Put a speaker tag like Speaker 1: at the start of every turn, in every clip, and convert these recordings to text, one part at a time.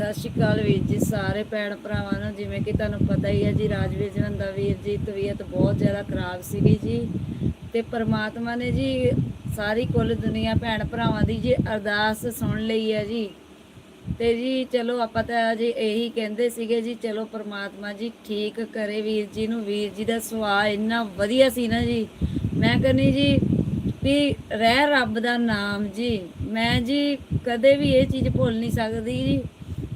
Speaker 1: ਸਤਿ ਸ਼੍ਰੀ ਅਕਾਲ ਵੀਰ ਜੀ, ਸਾਰੇ ਭੈਣ ਭਰਾਵਾਂ ਨੂੰ, ਜਿਵੇਂ ਕਿ ਤੁਹਾਨੂੰ ਪਤਾ ਹੀ ਹੈ ਜੀ, ਰਾਜਵੀਰ ਜਵੰਦਾ ਵੀਰ ਜੀ, ਤਬੀਅਤ ਬਹੁਤ ਜ਼ਿਆਦਾ ਖਰਾਬ ਸੀਗੀ ਜੀ। ਤੇ ਪ੍ਰਮਾਤਮਾ ਨੇ ਜੀ ਸਾਰੀ ਕੁੱਲ ਦੁਨੀਆ ਭੈਣ ਭਰਾਵਾਂ ਦੀ ਜੀ ਅਰਦਾਸ ਸੁਣ ਲਈ ਹੈ ਜੀ। ਤੇ ਜੀ ਚਲੋ ਆਪਾਂ ਤਾਂ ਜੀ ਇਹੀ ਕਹਿੰਦੇ ਸੀਗੇ ਜੀ, ਚਲੋ ਪ੍ਰਮਾਤਮਾ ਜੀ ਠੀਕ ਕਰੇ ਵੀਰ ਜੀ ਨੂੰ, ਵੀਰ ਜੀ ਦਾ ਸੁਭਾਅ ਇੰਨਾ ਵਧੀਆ ਸੀ ਨਾ ਜੀ। ਮੈਂ ਕਹਿੰਦੀ ਜੀ ਵੀ ਰਹਿ ਰੱਬ ਦਾ ਨਾਮ ਜੀ। ਮੈਂ ਜੀ ਕਦੇ ਵੀ ਇਹ ਚੀਜ਼ ਭੁੱਲ ਨਹੀਂ ਸਕਦੀ ਜੀ।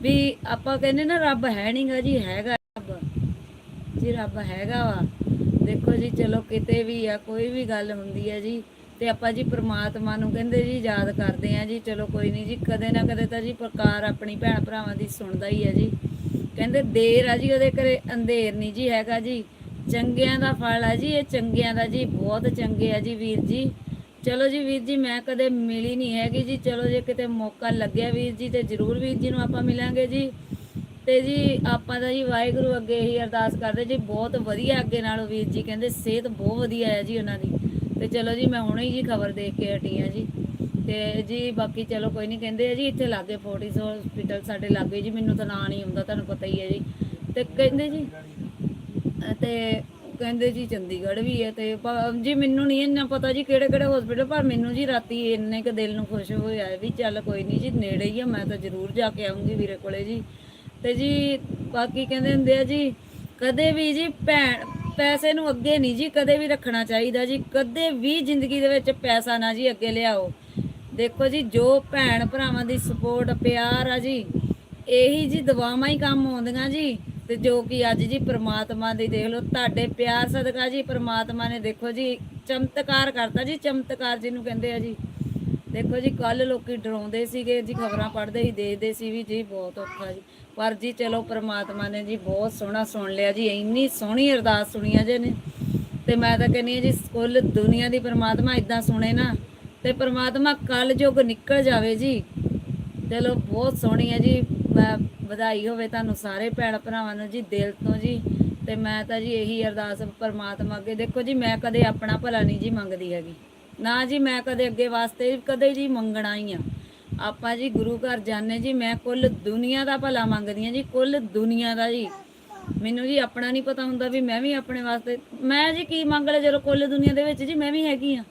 Speaker 1: ਵੀ ਆਪਾਂ ਕਹਿੰਦੇ ਨਾ ਰੱਬ ਹੈ ਨਹੀਂਗਾ ਜੀ, ਹੈਗਾ ਰੱਬ। ਜੀ ਰੱਬ ਹੈਗਾ ਵਾ। ਦੇਖੋ ਜੀ, ਚਲੋ ਕਿਤੇ ਵੀ ਆ, ਕੋਈ ਵੀ ਗੱਲ ਹੁੰਦੀ ਹੈ ਜੀ, ਤੇ ਆਪਾਂ ਜੀ ਪ੍ਰਮਾਤਮਾ ਨੂੰ ਕਹਿੰਦੇ ਜੀ, ਯਾਦ ਕਰਦੇ ਆ ਜੀ, ਚਲੋ ਕੋਈ ਨਹੀਂ ਜੀ, ਕਦੇ ਨਾ ਕਦੇ ਤਾਂ ਜੀ ਪ੍ਰਕਾਰ ਆਪਣੀ ਭੈਣ ਭਰਾਵਾਂ ਦੀ ਸੁਣਦਾ ਹੀ ਹੈ ਜੀ। ਕਹਿੰਦੇ ਦੇਰ ਆ ਜੀ, ਉਹਦੇ ਘਰੇ ਅੰਧੇਰ ਨਹੀਂ ਜੀ ਹੈਗਾ ਜੀ। ਚੰਗਿਆਂ ਦਾ ਫਲ ਆ ਜੀ, ਇਹ ਚੰਗਿਆਂ ਦਾ ਜੀ, ਬਹੁਤ ਚੰਗੇ ਆ ਜੀ ਵੀਰ ਜੀ। ਚਲੋ ਜੀ ਵੀਰ ਜੀ, ਮੈਂ ਕਦੇ ਮਿਲੀ ਨਹੀਂ ਹੈਗੀ ਜੀ। ਚਲੋ ਜੇ ਕਿਤੇ ਮੌਕਾ ਲੱਗਿਆ ਵੀਰ ਜੀ, ਤੇ ਜ਼ਰੂਰ ਵੀਰ ਜੀ ਨੂੰ ਆਪਾਂ ਮਿਲਾਂਗੇ ਜੀ। ਤੇ ਜੀ, ਆਪਾਂ ਤਾਂ ਜੀ ਵਾਹਿਗੁਰੂ ਅੱਗੇ ਇਹੀ ਅਰਦਾਸ ਕਰਦੇ ਜੀ, ਬਹੁਤ ਵਧੀਆ ਅੱਗੇ ਨਾਲੋਂ ਵੀਰ ਜੀ, ਕਹਿੰਦੇ ਸਿਹਤ ਬਹੁਤ ਵਧੀਆ ਹੈ ਜੀ ਉਹਨਾਂ ਦੀ। ਤੇ ਚਲੋ ਜੀ, ਮੈਂ ਹੁਣੇ ਜੀ ਖਬਰ ਦੇਖ ਕੇ ਹਟੀ ਆ ਜੀ। ਤੇ ਜੀ, ਬਾਕੀ ਚਲੋ ਕੋਈ ਨਹੀਂ, ਕਹਿੰਦੇ ਆ ਜੀ, ਇੱਥੇ ਲਾਗੇ ਫੋਰਟਿਸ ਹਸਪੀਟਲ ਸਾਡੇ ਲਾਗੇ ਜੀ, ਮੈਨੂੰ ਤਾਂ ਨਾਂ ਨਹੀਂ ਆਉਂਦਾ, ਤੁਹਾਨੂੰ ਪਤਾ ਹੀ ਹੈ ਜੀ। ਤੇ ਕਹਿੰਦੇ ਜੀ, ਤੇ ਕਹਿੰਦੇ ਜੀ ਚੰਡੀਗੜ੍ਹ ਵੀ ਹੈ ਤੇ ਪ- ਜੀ ਮੈਨੂੰ ਨਹੀਂ ਇੰਨਾ ਪਤਾ ਜੀ ਕਿਹੜੇ ਕਿਹੜੇ ਹਸਪੀਟਲ ਪਰ ਮੈਨੂੰ ਜੀ ਰਾਤੀ ਇੰਨੇ ਕ ਦਿਲ ਨੂੰ ਖੁਸ਼ ਹੋਇਆ ਵੀ ਚੱਲ ਕੋਈ ਨਹੀਂ ਜੀ ਨੇੜੇ ਹੀ ਆ, ਮੈਂ ਤਾਂ ਜ਼ਰੂਰ ਜਾ ਕੇ ਆਉਂਗੀ ਵੀਰੇ ਕੋਲੇ ਜੀ। ਤੇ ਜੀ ਬਾਕੀ ਕਹਿੰਦੇ ਹੁੰਦੇ ਆ ਜੀ, ਕਦੇ ਵੀ ਜੀ ਭੈਣ, ਪੈਸੇ ਨੂੰ ਅੱਗੇ ਨਹੀਂ ਜੀ ਕਦੇ ਵੀ ਰੱਖਣਾ ਚਾਹੀਦਾ ਜੀ, ਕਦੇ ਵੀ ਜ਼ਿੰਦਗੀ ਦੇ ਵਿੱਚ ਪੈਸਾ ਨਾ ਜੀ ਅੱਗੇ ਲਿਆਓ। ਦੇਖੋ ਜੀ ਜੋ ਭੈਣ ਭਰਾਵਾਂ ਦੀ ਸਪੋਰਟ ਪਿਆਰ ਆ ਜੀ, ਇਹੀ ਜੀ ਦਵਾਵਾਂ ਹੀ ਕੰਮ ਆਉਂਦੀਆਂ ਜੀ। ਤੇ ਜੋ ਕਿ ਅੱਜ ਜੀ ਪ੍ਰਮਾਤਮਾ ਦੀ ਦੇਖ ਲਓ, ਤੁਹਾਡੇ ਪਿਆਰ ਸਦਕਾ ਜੀ ਪ੍ਰਮਾਤਮਾ ਨੇ ਦੇਖੋ ਜੀ ਚਮਤਕਾਰ ਕਰਤਾ ਜੀ, ਚਮਤਕਾਰ ਜਿਹਨੂੰ ਕਹਿੰਦੇ ਆ ਜੀ। ਦੇਖੋ ਜੀ ਕੱਲ ਲੋਕੀ ਡਰਾਉਂਦੇ ਸੀਗੇ, ਜੀ ਖਬਰਾਂ ਪੜ੍ਹਦੇ ਹੀ ਦੇਖਦੇ ਸੀ ਵੀ ਜੀ ਬਹੁਤ ਔਖਾ ਜੀ। ਪਰ ਜੀ ਚਲੋ ਪ੍ਰਮਾਤਮਾ ਨੇ ਜੀ ਬਹੁਤ ਸੋਹਣਾ ਸੁਣ ਲਿਆ ਜੀ, ਇੰਨੀ ਸੋਹਣੀ ਅਰਦਾਸ ਸੁਣੀ ਆ ਜੇ ਨੇ। ਤੇ ਮੈਂ ਤਾਂ ਕਹਿੰਨੀ ਆ ਜੀ, ਕੁੱਲ ਦੁਨੀਆ ਦੀ ਪ੍ਰਮਾਤਮਾ ਇਦਾਂ ਸੁਣੇ ਨਾ, ਤੇ ਪ੍ਰਮਾਤਮਾ ਕੱਲ ਜੋਗ ਨਿਕਲ ਜਾਵੇ ਜੀ। ਚਲੋ ਬਹੁਤ ਸੋਹਣੀ ਹੈ ਜੀ, ਮੈਂ ਵਧਾਈ ਹੋਵੇ ਤੁਹਾਨੂੰ ਸਾਰੇ ਭੈਣ ਭਰਾਵਾਂ ਨੂੰ ਜੀ, ਦਿਲ ਤੋਂ ਜੀ। ਤੇ ਮੈਂ ਤਾਂ ਜੀ ਇਹੀ ਅਰਦਾਸ ਪਰਮਾਤਮਾ ਅੱਗੇ, ਦੇਖੋ ਜੀ, ਮੈਂ ਕਦੇ ਆਪਣਾ ਭਲਾ ਨਹੀਂ ਜੀ ਮੰਗਦੀ ਹੈਗੀ। ਨਾ ਜੀ ਮੈਂ ਕਦੇ ਅੱਗੇ ਵਾਸਤੇ ਕਦੇ ਜੀ ਮੰਗਣਾ ਹੀ ਆ। ਆਪਾਂ ਜੀ ਗੁਰੂ ਘਰ ਜਾਂਦੇ ਜੀ, ਮੈਂ ਕੁੱਲ ਦੁਨੀਆ ਦਾ ਭਲਾ ਮੰਗਦੀ ਆ ਜੀ, ਕੁੱਲ ਦੁਨੀਆ ਦਾ ਜੀ। ਮੈਨੂੰ ਜੀ ਆਪਣਾ ਨਹੀਂ ਪਤਾ ਹੁੰਦਾ ਵੀ ਮੈਂ ਵੀ ਆਪਣੇ ਵਾਸਤੇ, ਮੈਂ ਜੀ ਕੀ ਮੰਗ ਲਿਆ ਜਦੋਂ ਕੁੱਲ ਦੁਨੀਆ ਦੇ ਵਿੱਚ ਜੀ ਮੈਂ ਵੀ ਹੈਗੀ ਆ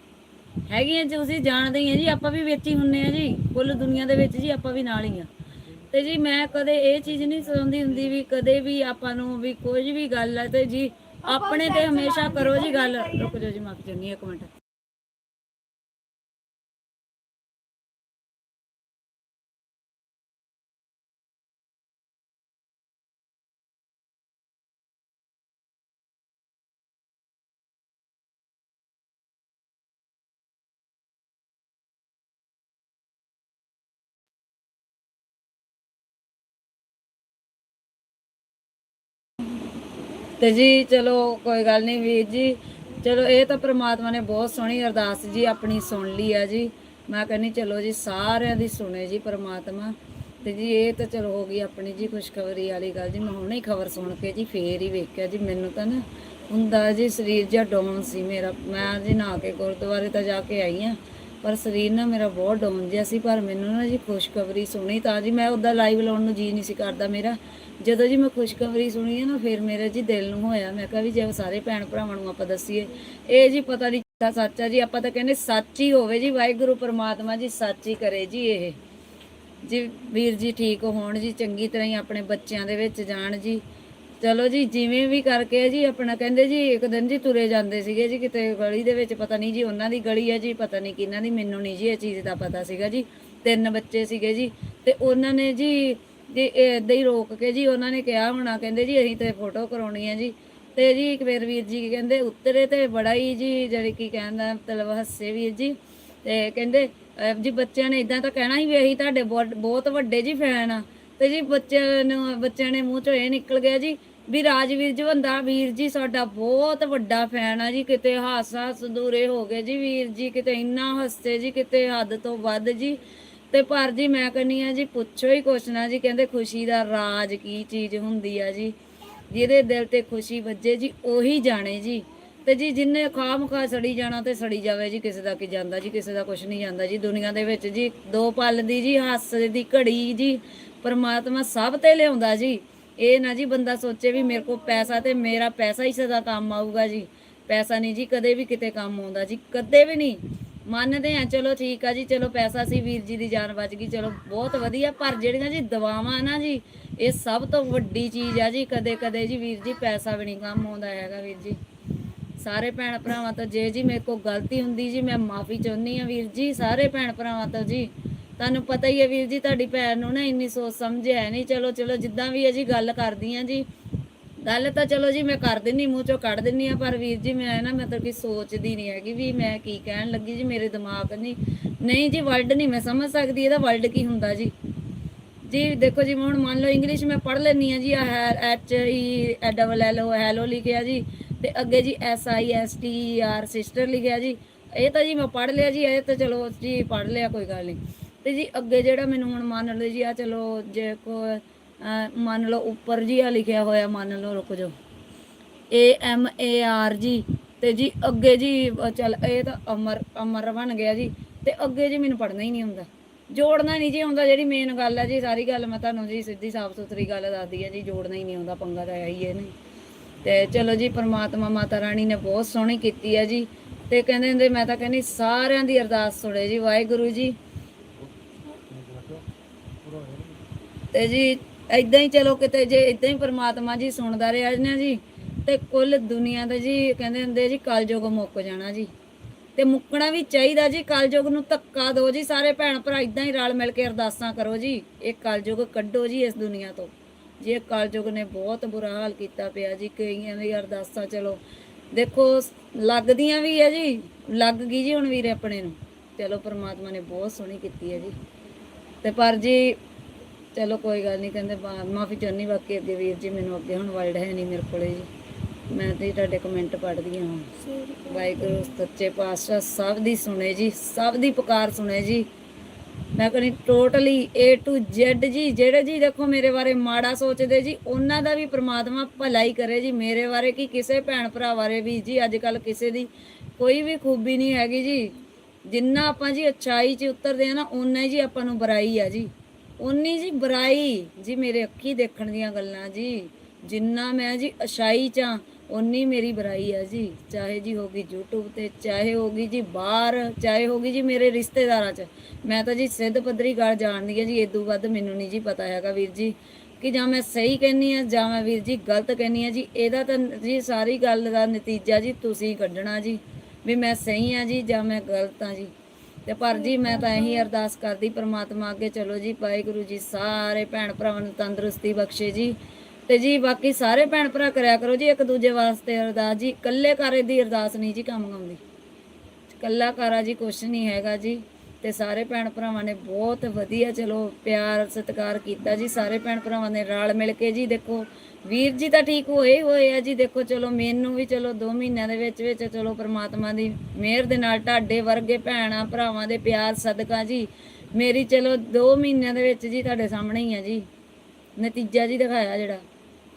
Speaker 1: ਹੈਗੀਆਂ ਜੀ, ਤੁਸੀਂ ਜਾਣਦੇ ਹੀ ਆ ਜੀ, ਆਪਾਂ ਵੀ ਵਿੱਚ ਹੀ ਹੁੰਨੇ ਆ ਜੀ। ਕੁੱਲ ਦੁਨੀਆ ਦੇ ਵਿੱਚ ਜੀ ਆਪਾਂ ਵੀ ਨਾਲ ਹੀ ਆ ਤੇ ਜੀ ਮੈਂ ਕਦੇ ਇਹ ਚੀਜ਼ ਨਹੀਂ ਸੋਚਦੀ ਹੁੰਦੀ ਵੀ ਕਦੇ ਵੀ ਆਪਾਂ ਨੂੰ ਵੀ ਕੋਈ ਵੀ ਗੱਲ ਹੈ ਤੇ ਜੀ ਆਪਣੇ ਤੇ ਹਮੇਸ਼ਾ ਕਰੋ ਜੀ ਗੱਲ। ਰੁਕ ਜਾਓ ਜੀ ਮਾਫ ਕਰਨੀ ਇੱਕ ਮਿੰਟ। ਤੇ ਜੀ ਚਲੋ ਕੋਈ ਗੱਲ ਨਹੀਂ ਵੀਰ ਜੀ। ਚਲੋ ਇਹ ਤਾਂ ਪ੍ਰਮਾਤਮਾ ਨੇ ਬਹੁਤ ਸੋਹਣੀ ਅਰਦਾਸ ਜੀ ਆਪਣੀ ਸੁਣ ਲਈ ਆ ਜੀ। ਮੈਂ ਕਹਿੰਨੀ ਚਲੋ ਜੀ ਸਾਰਿਆਂ ਦੀ ਸੁਣੇ ਜੀ ਪ੍ਰਮਾਤਮਾ। ਤੇ ਜੀ ਇਹ ਤਾਂ ਚਲੋ ਹੋ ਗਈ ਆਪਣੀ ਜੀ ਖੁਸ਼ਖਬਰੀ ਵਾਲੀ ਗੱਲ ਜੀ। ਮੈਂ ਹੁਣੇ ਹੀ ਖਬਰ ਸੁਣ ਕੇ ਜੀ ਫੇਰ ਹੀ ਵੇਖਿਆ ਜੀ। ਮੈਨੂੰ ਤਾਂ ਨਾ ਹੁੰਦਾ ਜੀ ਸਰੀਰ ਜਿਹਾ ਡਾਊਨ ਸੀ ਮੇਰਾ। ਮੈਂ ਜੀ ਨਾ ਕੇ ਗੁਰਦੁਆਰੇ ਤਾਂ ਜਾ ਕੇ ਆਈ ਆ। ਪਰ ਸਰੀਰ ਨਾ ਮੇਰਾ ਬਹੁਤ ਡਾਊਨ ਜਿਹਾ ਸੀ, ਪਰ ਮੈਨੂੰ ਨਾ ਜੀ ਖੁਸ਼ਖਬਰੀ ਸੁਣੀ ਤਾਂ ਜੀ, ਮੈਂ ਉਹਦਾ ਲਾਈਵ ਲਾਉਣ ਨੂੰ ਜੀ ਨਹੀਂ ਸੀ ਕਰਦਾ ਮੇਰਾ। ਜਦੋਂ ਜੀ ਮੈਂ ਖੁਸ਼ਖਬਰੀ ਸੁਣੀ ਹੈ ਨਾ, ਫਿਰ ਮੇਰੇ ਜੀ ਦਿਲ ਨੂੰ ਹੋਇਆ। ਮੈਂ ਕਿਹਾ ਵੀ ਜੇ ਸਾਰੇ ਭੈਣ ਭਰਾਵਾਂ ਨੂੰ ਆਪਾਂ ਦੱਸੀਏ, ਇਹ ਜੀ ਪਤਾ ਨਹੀਂ ਕਿੱਥਾ ਸੱਚ ਆ ਜੀ, ਆਪਾਂ ਤਾਂ ਕਹਿੰਦੇ ਸੱਚ ਹੀ ਹੋਵੇ ਜੀ, ਵਾਹਿਗੁਰੂ ਪਰਮਾਤਮਾ ਜੀ ਸੱਚ ਹੀ ਕਰੇ ਜੀ ਇਹ। ਜੀ ਵੀਰ ਜੀ ਠੀਕ ਹੋਣ ਜੀ, ਚੰਗੀ ਤਰ੍ਹਾਂ ਹੀ ਆਪਣੇ ਬੱਚਿਆਂ ਦੇ ਵਿੱਚ ਜਾਣ ਜੀ। ਚਲੋ ਜੀ, ਜਿਵੇਂ ਵੀ ਕਰਕੇ ਜੀ, ਆਪਣਾ ਕਹਿੰਦੇ ਜੀ, ਇੱਕ ਦਿਨ ਜੀ ਤੁਰੇ ਜਾਂਦੇ ਸੀਗੇ ਜੀ ਕਿਤੇ ਗਲੀ ਦੇ ਵਿੱਚ, ਪਤਾ ਨਹੀਂ ਜੀ ਉਹਨਾਂ ਦੀ ਗਲੀ ਹੈ ਜੀ, ਪਤਾ ਨਹੀਂ ਕਿਹਨਾਂ ਦੀ, ਮੈਨੂੰ ਨਹੀਂ ਜੀ ਇਹ ਚੀਜ਼ ਦਾ ਪਤਾ ਸੀਗਾ ਜੀ। ਤਿੰਨ ਬੱਚੇ ਸੀਗੇ ਜੀ ਤੇ ਉਹਨਾਂ ਨੇ ਜੀ ਜੀ ਇਦਾਂ ਹੀ ਰੋਕ ਕੇ ਜੀ ਉਹਨਾਂ ਨੇ ਕਿਹਾ ਹੋਣਾ, ਕਹਿੰਦੇ ਜੀ ਅਸੀਂ ਤੇ ਫੋਟੋ ਕਰਾਉਣੀ ਹੈ ਜੀ। ਤੇ ਜੀ ਇੱਕ ਵਾਰ ਵੀਰ ਜੀ ਕਹਿੰਦੇ ਉੱਤਰੇ ਤੇ ਬੜਾ ਹੀ ਜੀ ਜਿਹੜੀ ਕੀ ਕਹਿੰਦਾ ਮਤਲਬ ਹੱਸੇ ਵੀਰ ਜੀ ਤੇ ਕਹਿੰਦੇ ਜੀ ਬੱਚਿਆਂ ਨੇ ਇਦਾਂ ਤਾਂ ਕਹਿਣਾ ਹੀ ਵੀ ਅਸੀਂ ਤੁਹਾਡੇ ਬਹੁਤ ਬਹੁਤ ਵੱਡੇ ਜੀ ਫੈਨ ਆ। ਤੇ ਜੀ ਬੱਚਿਆਂ ਨੂੰ, ਬੱਚਿਆਂ ਨੇ ਮੂੰਹ ਚੋਂ ਇਹ ਨਿਕਲ ਗਿਆ ਜੀ ਵੀ ਰਾਜਵੀਰ ਜਵੰਦਾ ਵੀਰ ਜੀ ਸਾਡਾ ਬਹੁਤ ਵੱਡਾ ਫੈਨ ਆ ਜੀ, ਕਿਤੇ ਹਾਸਾ ਸਦੂਰੇ ਹੋ ਗਏ ਜੀ ਵੀਰ ਜੀ, ਕਿਤੇ ਇੰਨਾ ਹੱਸੇ ਜੀ, ਕਿਤੇ ਹੱਦ ਤੋਂ ਵੱਧ ਜੀ। ਤੇ ਪਰ ਜੀ ਮੈਂ ਕਹਿੰਨੀ ਆ ਜੀ, ਪੁੱਛੋ ਹੀ ਕੁਛ ਨਾ ਜੀ, ਕਹਿੰਦੇ ਖੁਸ਼ੀ ਦਾ ਰਾਜ ਕੀ ਚੀਜ਼ ਹੁੰਦੀ ਆ ਜੀ। ਜਿਹਦੇ ਦਿਲ ਤੇ ਖੁਸ਼ੀ ਵੱਜੇ ਜੀ, ਉਹੀ ਜਾਣੇ ਜੀ। ਤੇ ਜੀ ਜਿੰਨੇ ਖਾਮ ਖਾ ਸੜੀ ਜਾਣਾ ਤੇ ਸੜੀ ਜਾਵੇ ਜੀ, ਕਿਸੇ ਦਾ ਕੀ ਜਾਂਦਾ ਜੀ, ਕਿਸੇ ਦਾ ਕੁਝ ਨਹੀਂ ਜਾਂਦਾ ਜੀ। ਦੁਨੀਆ ਦੇ ਵਿੱਚ ਜੀ, ਦੋ ਪਲ ਦੀ ਜੀ, ਹਾਸੇ ਦੀ ਘੜੀ ਜੀ, ਪਰਮਾਤਮਾ ਸਭ ਤੇ ਲਿਆਉਂਦਾ ਜੀ। ਇਹ ਨਾ ਜੀ ਬੰਦਾ ਸੋਚੇ ਵੀ ਮੇਰੇ ਕੋਲ ਪੈਸਾ ਤੇ ਮੇਰਾ ਪੈਸਾ ਹੀ ਸਦਾ ਕੰਮ ਆਊਗਾ ਜੀ। ਪੈਸਾ ਨਹੀਂ ਜੀ, ਕਦੇ ਵੀ ਕਿਤੇ ਕੰਮ ਆਉਂਦਾ ਜੀ। ਕਦੇ ਵੀ ਨਹੀਂ। ਮੰਨਦੇ ਆ ਚਲੋ ਠੀਕ ਆ ਜੀ, ਚਲੋ ਪੈਸਾ ਸੀ, ਵੀਰ ਜੀ ਦੀ ਜਾਨ ਬਚ ਗਈ, ਚਲੋ ਬਹੁਤ ਵਧੀਆ। ਪਰ ਜਿਹੜੀਆਂ ਜੀ ਦਵਾਵਾਂ ਨਾ ਜੀ, ਇਹ ਸਭ ਤੋਂ ਵੱਡੀ ਚੀਜ਼ ਆ ਜੀ। ਕਦੇ ਕਦੇ ਜੀ ਵੀਰ ਜੀ ਪੈਸਾ ਵੀ ਨਹੀਂ ਕੰਮ ਆਉਂਦਾ ਹੈਗਾ ਵੀਰ ਜੀ। ਸਾਰੇ ਭੈਣ ਭਰਾਵਾਂ ਤੋਂ ਜੇ ਜੀ ਮੇਰੇ ਕੋਲ ਗਲਤੀ ਹੁੰਦੀ ਜੀ, ਮੈਂ ਮਾਫੀ ਚਾਹੁੰਦੀ ਆ ਵੀਰ ਜੀ। ਸਾਰੇ ਭੈਣ ਭਰਾਵਾਂ ਤੋਂ ਜੀ। ਤੁਹਾਨੂੰ ਪਤਾ ਹੀ ਹੈ ਵੀਰ ਜੀ, ਤੁਹਾਡੀ ਭੈਣ ਨੂੰ ਨਾ ਇੰਨੀ ਸੋਚ ਸਮਝ ਹੈ ਨਹੀਂ। ਚਲੋ ਚਲੋ, ਜਿੱਦਾਂ ਵੀ ਹੈ ਜੀ, ਗੱਲ ਕਰਦੀ ਆ ਜੀ। ਗੱਲ ਤਾਂ ਚਲੋ ਜੀ, ਮੈਂ ਕਰ ਦਿੰਨੀ, ਮੂੰਹ ਚੋਂ ਕੱਢ ਦਿੰਨੀ ਆ, ਪਰ ਵੀਰ ਜੀ, ਮੈਂ ਨਾ ਮਤਲਬ ਕਿ ਸੋਚਦੀ ਨਹੀਂ ਹੈਗੀ ਵੀ ਮੈਂ ਕੀ ਕਹਿਣ ਲੱਗੀ ਜੀ, ਮੇਰੇ ਦਿਮਾਗ ਨਹੀਂ ਨਹੀਂ ਜੀ ਵਰਡ ਨਹੀਂ ਮੈਂ ਸਮਝ ਸਕਦੀ, ਇਹਦਾ ਵਰਡ ਕੀ ਹੁੰਦਾ ਜੀ? ਜੀ, ਦੇਖੋ ਜੀ, ਹੁਣ ਮੰਨ ਲਓ ਇੰਗਲਿਸ਼ ਮੈਂ ਪੜ੍ਹ ਲੈਣੀ ਆ ਜੀ H E double L O hello ਲਿਖਿਆ ਜੀ, ਤੇ ਅੱਗੇ ਜੀ S I S T R sister ਲਿਖਿਆ ਜੀ। ਇਹ ਤਾਂ ਜੀ ਮੈਂ ਪੜ੍ਹ ਲਿਆ ਜੀ, ਇਹ ਤਾਂ ਚਲੋ ਜੀ, ਪੜ੍ਹ ਲਿਆ, ਕੋਈ ਗੱਲ ਨਹੀਂ ਤੇ ਜੀ ਅੱਗੇ ਜਿਹੜਾ ਮੈਨੂੰ ਹੁਣ ਮੰਨ ਲਓ ਜੀ ਆ ਚਲੋ ਜੇ ਕੋ ਮੰਨ ਲਓ ਉੱਪਰ ਜੀ ਆ ਲਿਖਿਆ ਹੋਇਆ, ਮੰਨ ਲਓ ਰੁਕ ਜਾਓ। ਏ ਐਮ ਏ ਆਰ ਜੀ ਤੇ ਜੀ ਅੱਗੇ ਜੀ, ਅਹ ਚੱਲ ਇਹ ਤਾਂ ਅਮਰ ਅਮਰ ਬਣ ਗਿਆ ਜੀ ਤੇ ਅੱਗੇ ਜੀ ਮੈਨੂੰ ਪੜਨਾ ਹੀ ਨਹੀਂ ਹੁੰਦਾ ਜੋੜਨਾ ਨਹੀਂ ਜੀ ਆਉਂਦਾ, ਜਿਹੜੀ ਮੇਨ ਗੱਲ ਹੈ ਜੀ, ਸਾਰੀ ਗੱਲ ਮੈਂ ਤੁਹਾਨੂੰ ਜੀ ਸਿੱਧੀ ਸਾਫ਼ ਸੁਥਰੀ ਗੱਲ ਦੱਸਦੀ ਹੈ ਜੀ, ਜੋੜਨਾ ਹੀ ਨਹੀਂ ਆਉਂਦਾ, ਪੰਗਾ ਤਾਂ ਹੈ ਹੀ ਇਹ ਨਹੀਂ ਤੇ ਚਲੋ ਜੀ, ਪਰਮਾਤਮਾ ਮਾਤਾ ਰਾਣੀ ਨੇ ਬਹੁਤ ਸੋਹਣੀ ਕੀਤੀ ਹੈ ਜੀ ਤੇ ਕਹਿੰਦੇ ਹੁੰਦੇ, ਮੈਂ ਤਾਂ ਕਹਿੰਦੀ ਸਾਰਿਆਂ ਦੀ ਅਰਦਾਸ ਸੁਣੇ ਜੀ, ਵਾਹਿਗੁਰੂ ਜੀ। ਤੇ ਜੀ ਇਦਾਂ ਹੀ ਚਲੋ ਕਿਤੇ ਜੇ ਇਦਾਂ ਹੀ ਪ੍ਰਮਾਤਮਾ ਜੀ ਸੁਣਦਾ ਰਿਹਾ ਨਾ ਜੀ, ਤੇ ਕੁੱਲ ਦੁਨੀਆ ਦਾ ਜੀ ਕਹਿੰਦੇ ਹੁੰਦੇ ਜੀ, ਕਲਯੁਗ ਮੁੱਕ ਜਾਣਾ ਜੀ। ਤੇ ਮੁੱਕਣਾ ਵੀ ਚਾਹੀਦਾ ਜੀ, ਕਲਯੁਗ ਨੂੰ ਧੱਕਾ ਦਿਓ ਜੀ, ਸਾਰੇ ਭੈਣ ਭਰਾ ਇਦਾਂ ਹੀ ਰਲ ਮਿਲ ਕੇ ਅਰਦਾਸਾਂ ਕਰੋ ਜੀ, ਇਹ ਕਲਯੁਗ ਕੱਢੋ ਜੀ ਇਸ ਦੁਨੀਆ ਤੋਂ। ਜੀ ਇਹ ਕਲਯੁਗ ਨੇ ਬਹੁਤ ਬੁਰਾ ਹਾਲ ਕੀਤਾ ਪਿਆ ਜੀ, ਕਈਆਂ ਦੀ ਅਰਦਾਸਾਂ ਚਲੋ, ਦੇਖੋ, ਲੱਗਦੀਆਂ ਵੀ ਹੈ ਜੀ, ਲੱਗ ਗਈ ਜੀ ਹੁਣ ਵੀਰੇ ਆਪਣੇ ਨੂੰ। ਚਲੋ, ਪ੍ਰਮਾਤਮਾ ਨੇ ਬਹੁਤ ਸੋਹਣੀ ਕੀਤੀ ਹੈ ਜੀ। ਤੇ ਪਰ ਜੀ ਚਲੋ ਕੋਈ ਗੱਲ ਨਹੀਂ ਕਹਿੰਦੇ ਮਾਫੀ ਚਾਹੁੰਦੀ ਬਾਕੀ ਅੱਗੇ ਵੀਰ ਜੀ ਮੈਨੂੰ ਅੱਗੇ ਹੁਣ ਵਰਡ ਹੈ ਨਹੀਂ ਮੇਰੇ ਕੋਲੇ ਜੀ। ਮੈਂ ਤੇ ਤੁਹਾਡੇ ਕਮੈਂਟ ਪੜ੍ਹਦੀ ਹਾਂ। ਵਾਹਿਗੁਰੂ, ਸੱਚੇ ਪਾਤਸ਼ਾਹ ਸਭ ਦੀ ਸੁਣੇ ਜੀ, ਸਭ ਦੀ ਪੁਕਾਰ ਸੁਣੇ ਜੀ। ਮੈਂ ਕਹਿੰਦੀ ਟੋਟਲੀ A to Z ਜੀ, ਜਿਹੜੇ ਜੀ ਦੇਖੋ ਮੇਰੇ ਬਾਰੇ ਮਾੜਾ ਸੋਚਦੇ ਜੀ, ਉਹਨਾਂ ਦਾ ਵੀ ਪ੍ਰਮਾਤਮਾ ਭਲਾਈ ਕਰੇ ਜੀ। ਮੇਰੇ ਬਾਰੇ ਕੀ ਕਿਸੇ ਭੈਣ ਭਰਾ ਬਾਰੇ ਵੀ ਜੀ ਅੱਜ ਕੱਲ ਕਿਸੇ ਦੀ ਕੋਈ ਵੀ ਖੂਬੀ ਨਹੀਂ ਹੈਗੀ ਜੀ। ਜਿੰਨਾ ਆਪਾਂ ਜੀ ਅੱਛਾਈ 'ਚ ਉਤਰਦੇ ਆ ਨਾ, ਓਨਾ ਹੀ ਜੀ ਆਪਾਂ ਨੂੰ ਬੁਰਾਈ ਆ ਜੀ। ਉਨੀ ਜੀ ਬੁਰਾਈ ਜੀ ਮੇਰੇ ਅੱਖੀ ਦੇਖਣ ਦੀਆਂ ਗੱਲਾਂ ਜੀ। ਜਿੰਨਾ ਮੈਂ ਜੀ ਅਛਾਈ ਚ ਆਂ, ਉਨੀ ਮੇਰੀ ਬੁਰਾਈ ਆ ਜੀ। ਚਾਹੇ ਜੀ ਹੋਗੀ YouTube ਤੇ ਚਾਹੇ ਹੋਗੀ ਜੀ ਬਾਹਰ ਚਾਹੇ ਹੋਗੀ ਜੀ ਮੇਰੇ ਰਿਸ਼ਤੇਦਾਰਾਂ ਚ। ਮੈਂ ਤਾਂ ਜੀ ਸਿੱਧ ਪੱਧਰੀ ਗੱਲ ਜਾਣਦੀ ਆ ਜੀ ਏਦੂ ਵੱਧ ਮੈਨੂੰ ਨਹੀਂ ਜੀ ਪਤਾ ਹੈਗਾ ਵੀਰ ਜੀ। ਕਿ ਜਾਂ ਮੈਂ ਸਹੀ ਕਹਿੰਨੀ ਆ ਜਾਂ ਮੈਂ ਵੀਰ ਜੀ ਗਲਤ ਕਹਿੰਨੀ ਆ ਜੀ ਇਹਦਾ ਤਾਂ ਜੀ ਸਾਰੀ ਗੱਲ ਦਾ ਨਤੀਜਾ ਜੀ ਤੁਸੀਂ ਕੱਢਣਾ ਜੀ। ਵੀ ਮੈਂ ਸਹੀ ਆ ਜੀ ਜਾਂ ਮੈਂ ਗਲਤ ਆ ਜੀ। ਤੇ ਪਰ ਜੀ ਮੈਂ ਤਾਂ ਇਹੀ ਅਰਦਾਸ ਕਰਦੀ ਪ੍ਰਮਾਤਮਾ ਅੱਗੇ ਚਲੋ ਜੀ, ਵਾਹਿਗੁਰੂ ਜੀ, ਸਾਰੇ ਭੈਣ ਭਰਾਵਾਂ ਨੂੰ ਤੰਦਰੁਸਤੀ ਬਖਸ਼ੇ ਜੀ। ਤੇ ਜੀ ਬਾਕੀ ਸਾਰੇ ਭੈਣ ਭਰਾ ਕਰਿਆ ਕਰੋ ਜੀ, ਇੱਕ ਦੂਜੇ ਵਾਸਤੇ ਅਰਦਾਸ ਜੀ। ਇਕੱਲੇ ਕਾਰੇ ਦੀ ਅਰਦਾਸ ਨਹੀਂ ਜੀ ਕੰਮ ਆਉਂਦੀ। ਇਕੱਲਾ ਕਾਰਾ ਜੀ, ਕੁਛ ਨਹੀਂ ਹੈਗਾ ਜੀ। ਤੇ ਸਾਰੇ ਭੈਣ ਭਰਾਵਾਂ ਨੇ ਬਹੁਤ ਵਧੀਆ ਚਲੋ ਪਿਆਰ ਸਤਿਕਾਰ ਕੀਤਾ ਜੀ। ਸਾਰੇ ਭੈਣ ਭਰਾਵਾਂ ਨੇ ਰਲ ਮਿਲ ਕੇ ਜੀ ਦੇਖੋ ਵੀਰ ਜੀ ਤਾਂ ਠੀਕ ਹੋਏ ਹੋਏ ਆ ਜੀ। ਦੇਖੋ, ਚਲੋ ਮੈਨੂੰ ਵੀ ਚਲੋ 2 ਮਹੀਨਿਆਂ ਦੇ ਵਿੱਚ ਵਿੱਚ ਚਲੋ ਪ੍ਰਮਾਤਮਾ ਦੀ ਮਿਹਰ ਦੇ ਨਾਲ ਢਾਡੇ ਵਰਗੇ ਭੈਣਾਂ, ਭਰਾਵਾਂ ਦੇ ਪਿਆਰ ਸਦਕਾ ਜੀ। ਮੇਰੀ ਚਲੋ 2 ਮਹੀਨਿਆਂ ਦੇ ਵਿੱਚ ਜੀ ਤੁਹਾਡੇ ਸਾਹਮਣੇ ਹੀ ਆ ਜੀ। ਨਤੀਜਾ ਜੀ ਦਿਖਾਇਆ ਜਿਹੜਾ।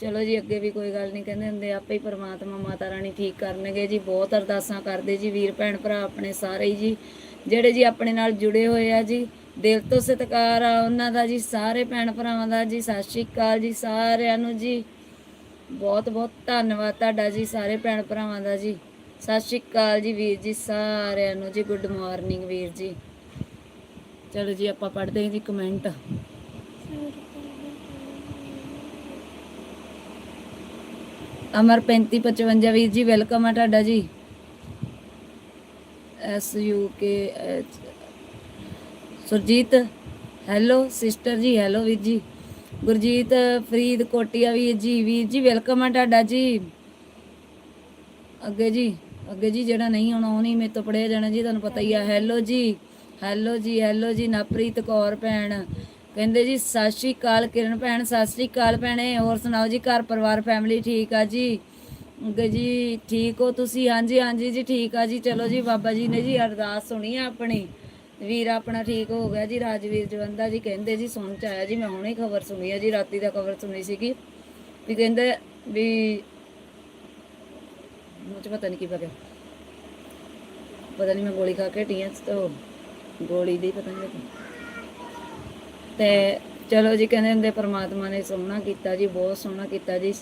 Speaker 1: ਚਲੋ ਜੀ, ਅੱਗੇ ਵੀ ਕੋਈ ਗੱਲ ਨਹੀਂ ਕਹਿੰਦੇ ਹੁੰਦੇ, ਆਪੇ ਹੀ ਪਰਮਾਤਮਾ, ਮਾਤਾ ਰਾਣੀ ਠੀਕ ਕਰਨਗੇ ਜੀ। ਬਹੁਤ ਅਰਦਾਸਾਂ ਕਰਦੇ ਜੀ ਵੀਰ, ਭੈਣ, ਭਰਾ ਆਪਣੇ ਸਾਰੇ ਹੀ ਜੀ। ਜਿਹੜੇ ਜੀ ਆਪਣੇ ਨਾਲ ਜੁੜੇ ਹੋਏ ਆ ਜੀ, ਦਿਲ ਤੋਂ ਸਤਿਕਾਰ ਆ ਉਹਨਾਂ ਦਾ ਜੀ, ਸਾਰੇ ਭੈਣ ਭਰਾਵਾਂ ਦਾ ਜੀ, ਸਤਿ ਸ਼੍ਰੀ ਅਕਾਲ ਜੀ ਸਾਰਿਆਂ ਨੂੰ ਜੀ। ਬਹੁਤ ਬਹੁਤ ਧੰਨਵਾਦ ਤੁਹਾਡਾ ਜੀ, ਸਾਰੇ ਭੈਣ ਭਰਾਵਾਂ ਦਾ ਜੀ। ਸਤਿ ਸ਼੍ਰੀ ਅਕਾਲ ਜੀ ਵੀਰ ਜੀ, ਸਾਰਿਆਂ ਨੂੰ ਜੀ, ਗੁੱਡ ਮਾਰਨਿੰਗ ਵੀਰ ਜੀ। ਚਲੋ ਜੀ, ਆਪਾਂ ਪੜ੍ਹਦੇ ਹਾਂ ਜੀ ਕਮੈਂਟ। ਅਮਰ 3555 ਵੀਰ ਜੀ, ਵੈਲਕਮ ਆ ਤੁਹਾਡਾ ਜੀ। S U K Surjit, hello, sister ਜੀ, ਹੈਲੋ ਵੀਰ ਜੀ। ਗੁਰਜੀਤ, ਫਰੀਦ, ਕੋਟੀਆ ਵੀਰ ਜੀ ਵੀਰ ਜੀ ਵੈਲਕਮ ਆ ਤੁਹਾਡਾ ਜੀ। ਅੱਗੇ ਜੀ ਅੱਗੇ ਜੀ ਜਿਹੜਾ ਨਹੀਂ ਆਉਣਾ, ਉਹ ਨਹੀਂ ਮੇਰੇ ਤੋਂ ਪੜਿਆ ਜਾਣਾ ਜੀ, ਤੁਹਾਨੂੰ ਪਤਾ ਹੀ ਆ। ਹੈਲੋ ਜੀ ਹੈਲੋ ਜੀ ਹੈਲੋ ਜੀ ਨਪ੍ਰੀਤ ਕੌਰ ਭੈਣ। ਕਹਿੰਦੇ ਜੀ, ਸਤਿ ਸ਼੍ਰੀ ਅਕਾਲ ਕਿਰਨ ਭੈਣ, ਸਤਿ ਸ਼੍ਰੀ ਅਕਾਲ ਭੈਣੇ। ਹੋਰ ਸੁਣਾਓ ਜੀ, ਘਰ ਪਰਿਵਾਰ ਫੈਮਿਲੀ ਠੀਕ ਆ ਜੀ? ਅੱਗੇ ਜੀ, ਠੀਕ ਹੋ ਤੁਸੀਂ? ਹਾਂਜੀ ਹਾਂਜੀ ਜੀ, ਠੀਕ ਆ ਜੀ। ਚਲੋ ਜੀ, ਬਾਬਾ ਜੀ ਨੇ ਜੀ ਅਰਦਾਸ ਸੁਣੀ ਆ ਆਪਣੀ। ਵੀਰ ਆਪਣਾ ਠੀਕ ਹੋ ਗਿਆ ਜੀ, ਰਾਜਵੀਰ ਜਵੰਦਾ ਜੀ ਕਹਿੰਦੇ ਜੀ, ਸੁਣ ਚ ਆਇਆ ਜੀ, ਮੈਂ ਹੁਣੇ ਖਬਰ ਸੁਣੀ ਆ ਜੀ, ਰਾਤੀ ਦਾ ਖਬਰ ਸੁਣੀ ਸੀਗੀ ਵੀ ਕਹਿੰਦੇ ਵੀ ਮੂੰਹ ਪਤਾ ਨਹੀਂ ਕੀ ਪਤਾ ਗਿਆ। ਪਤਾ ਨਹੀਂ ਮੈਂ ਗੋਲੀ ਖਾ ਕੇ ਹਟੀ ਹਾਂ ਗੋਲੀ ਦੀ ਪਤਾ ਨਹੀਂ ਤੇ ਚਲੋ ਜੀ, ਕਹਿੰਦੇ ਹੁੰਦੇ ਪ੍ਰਮਾਤਮਾ ਨੇ ਸੋਹਣਾ ਕੀਤਾ ਜੀ, ਬਹੁਤ ਸੋਹਣਾ ਕੀਤਾ ਜੀ।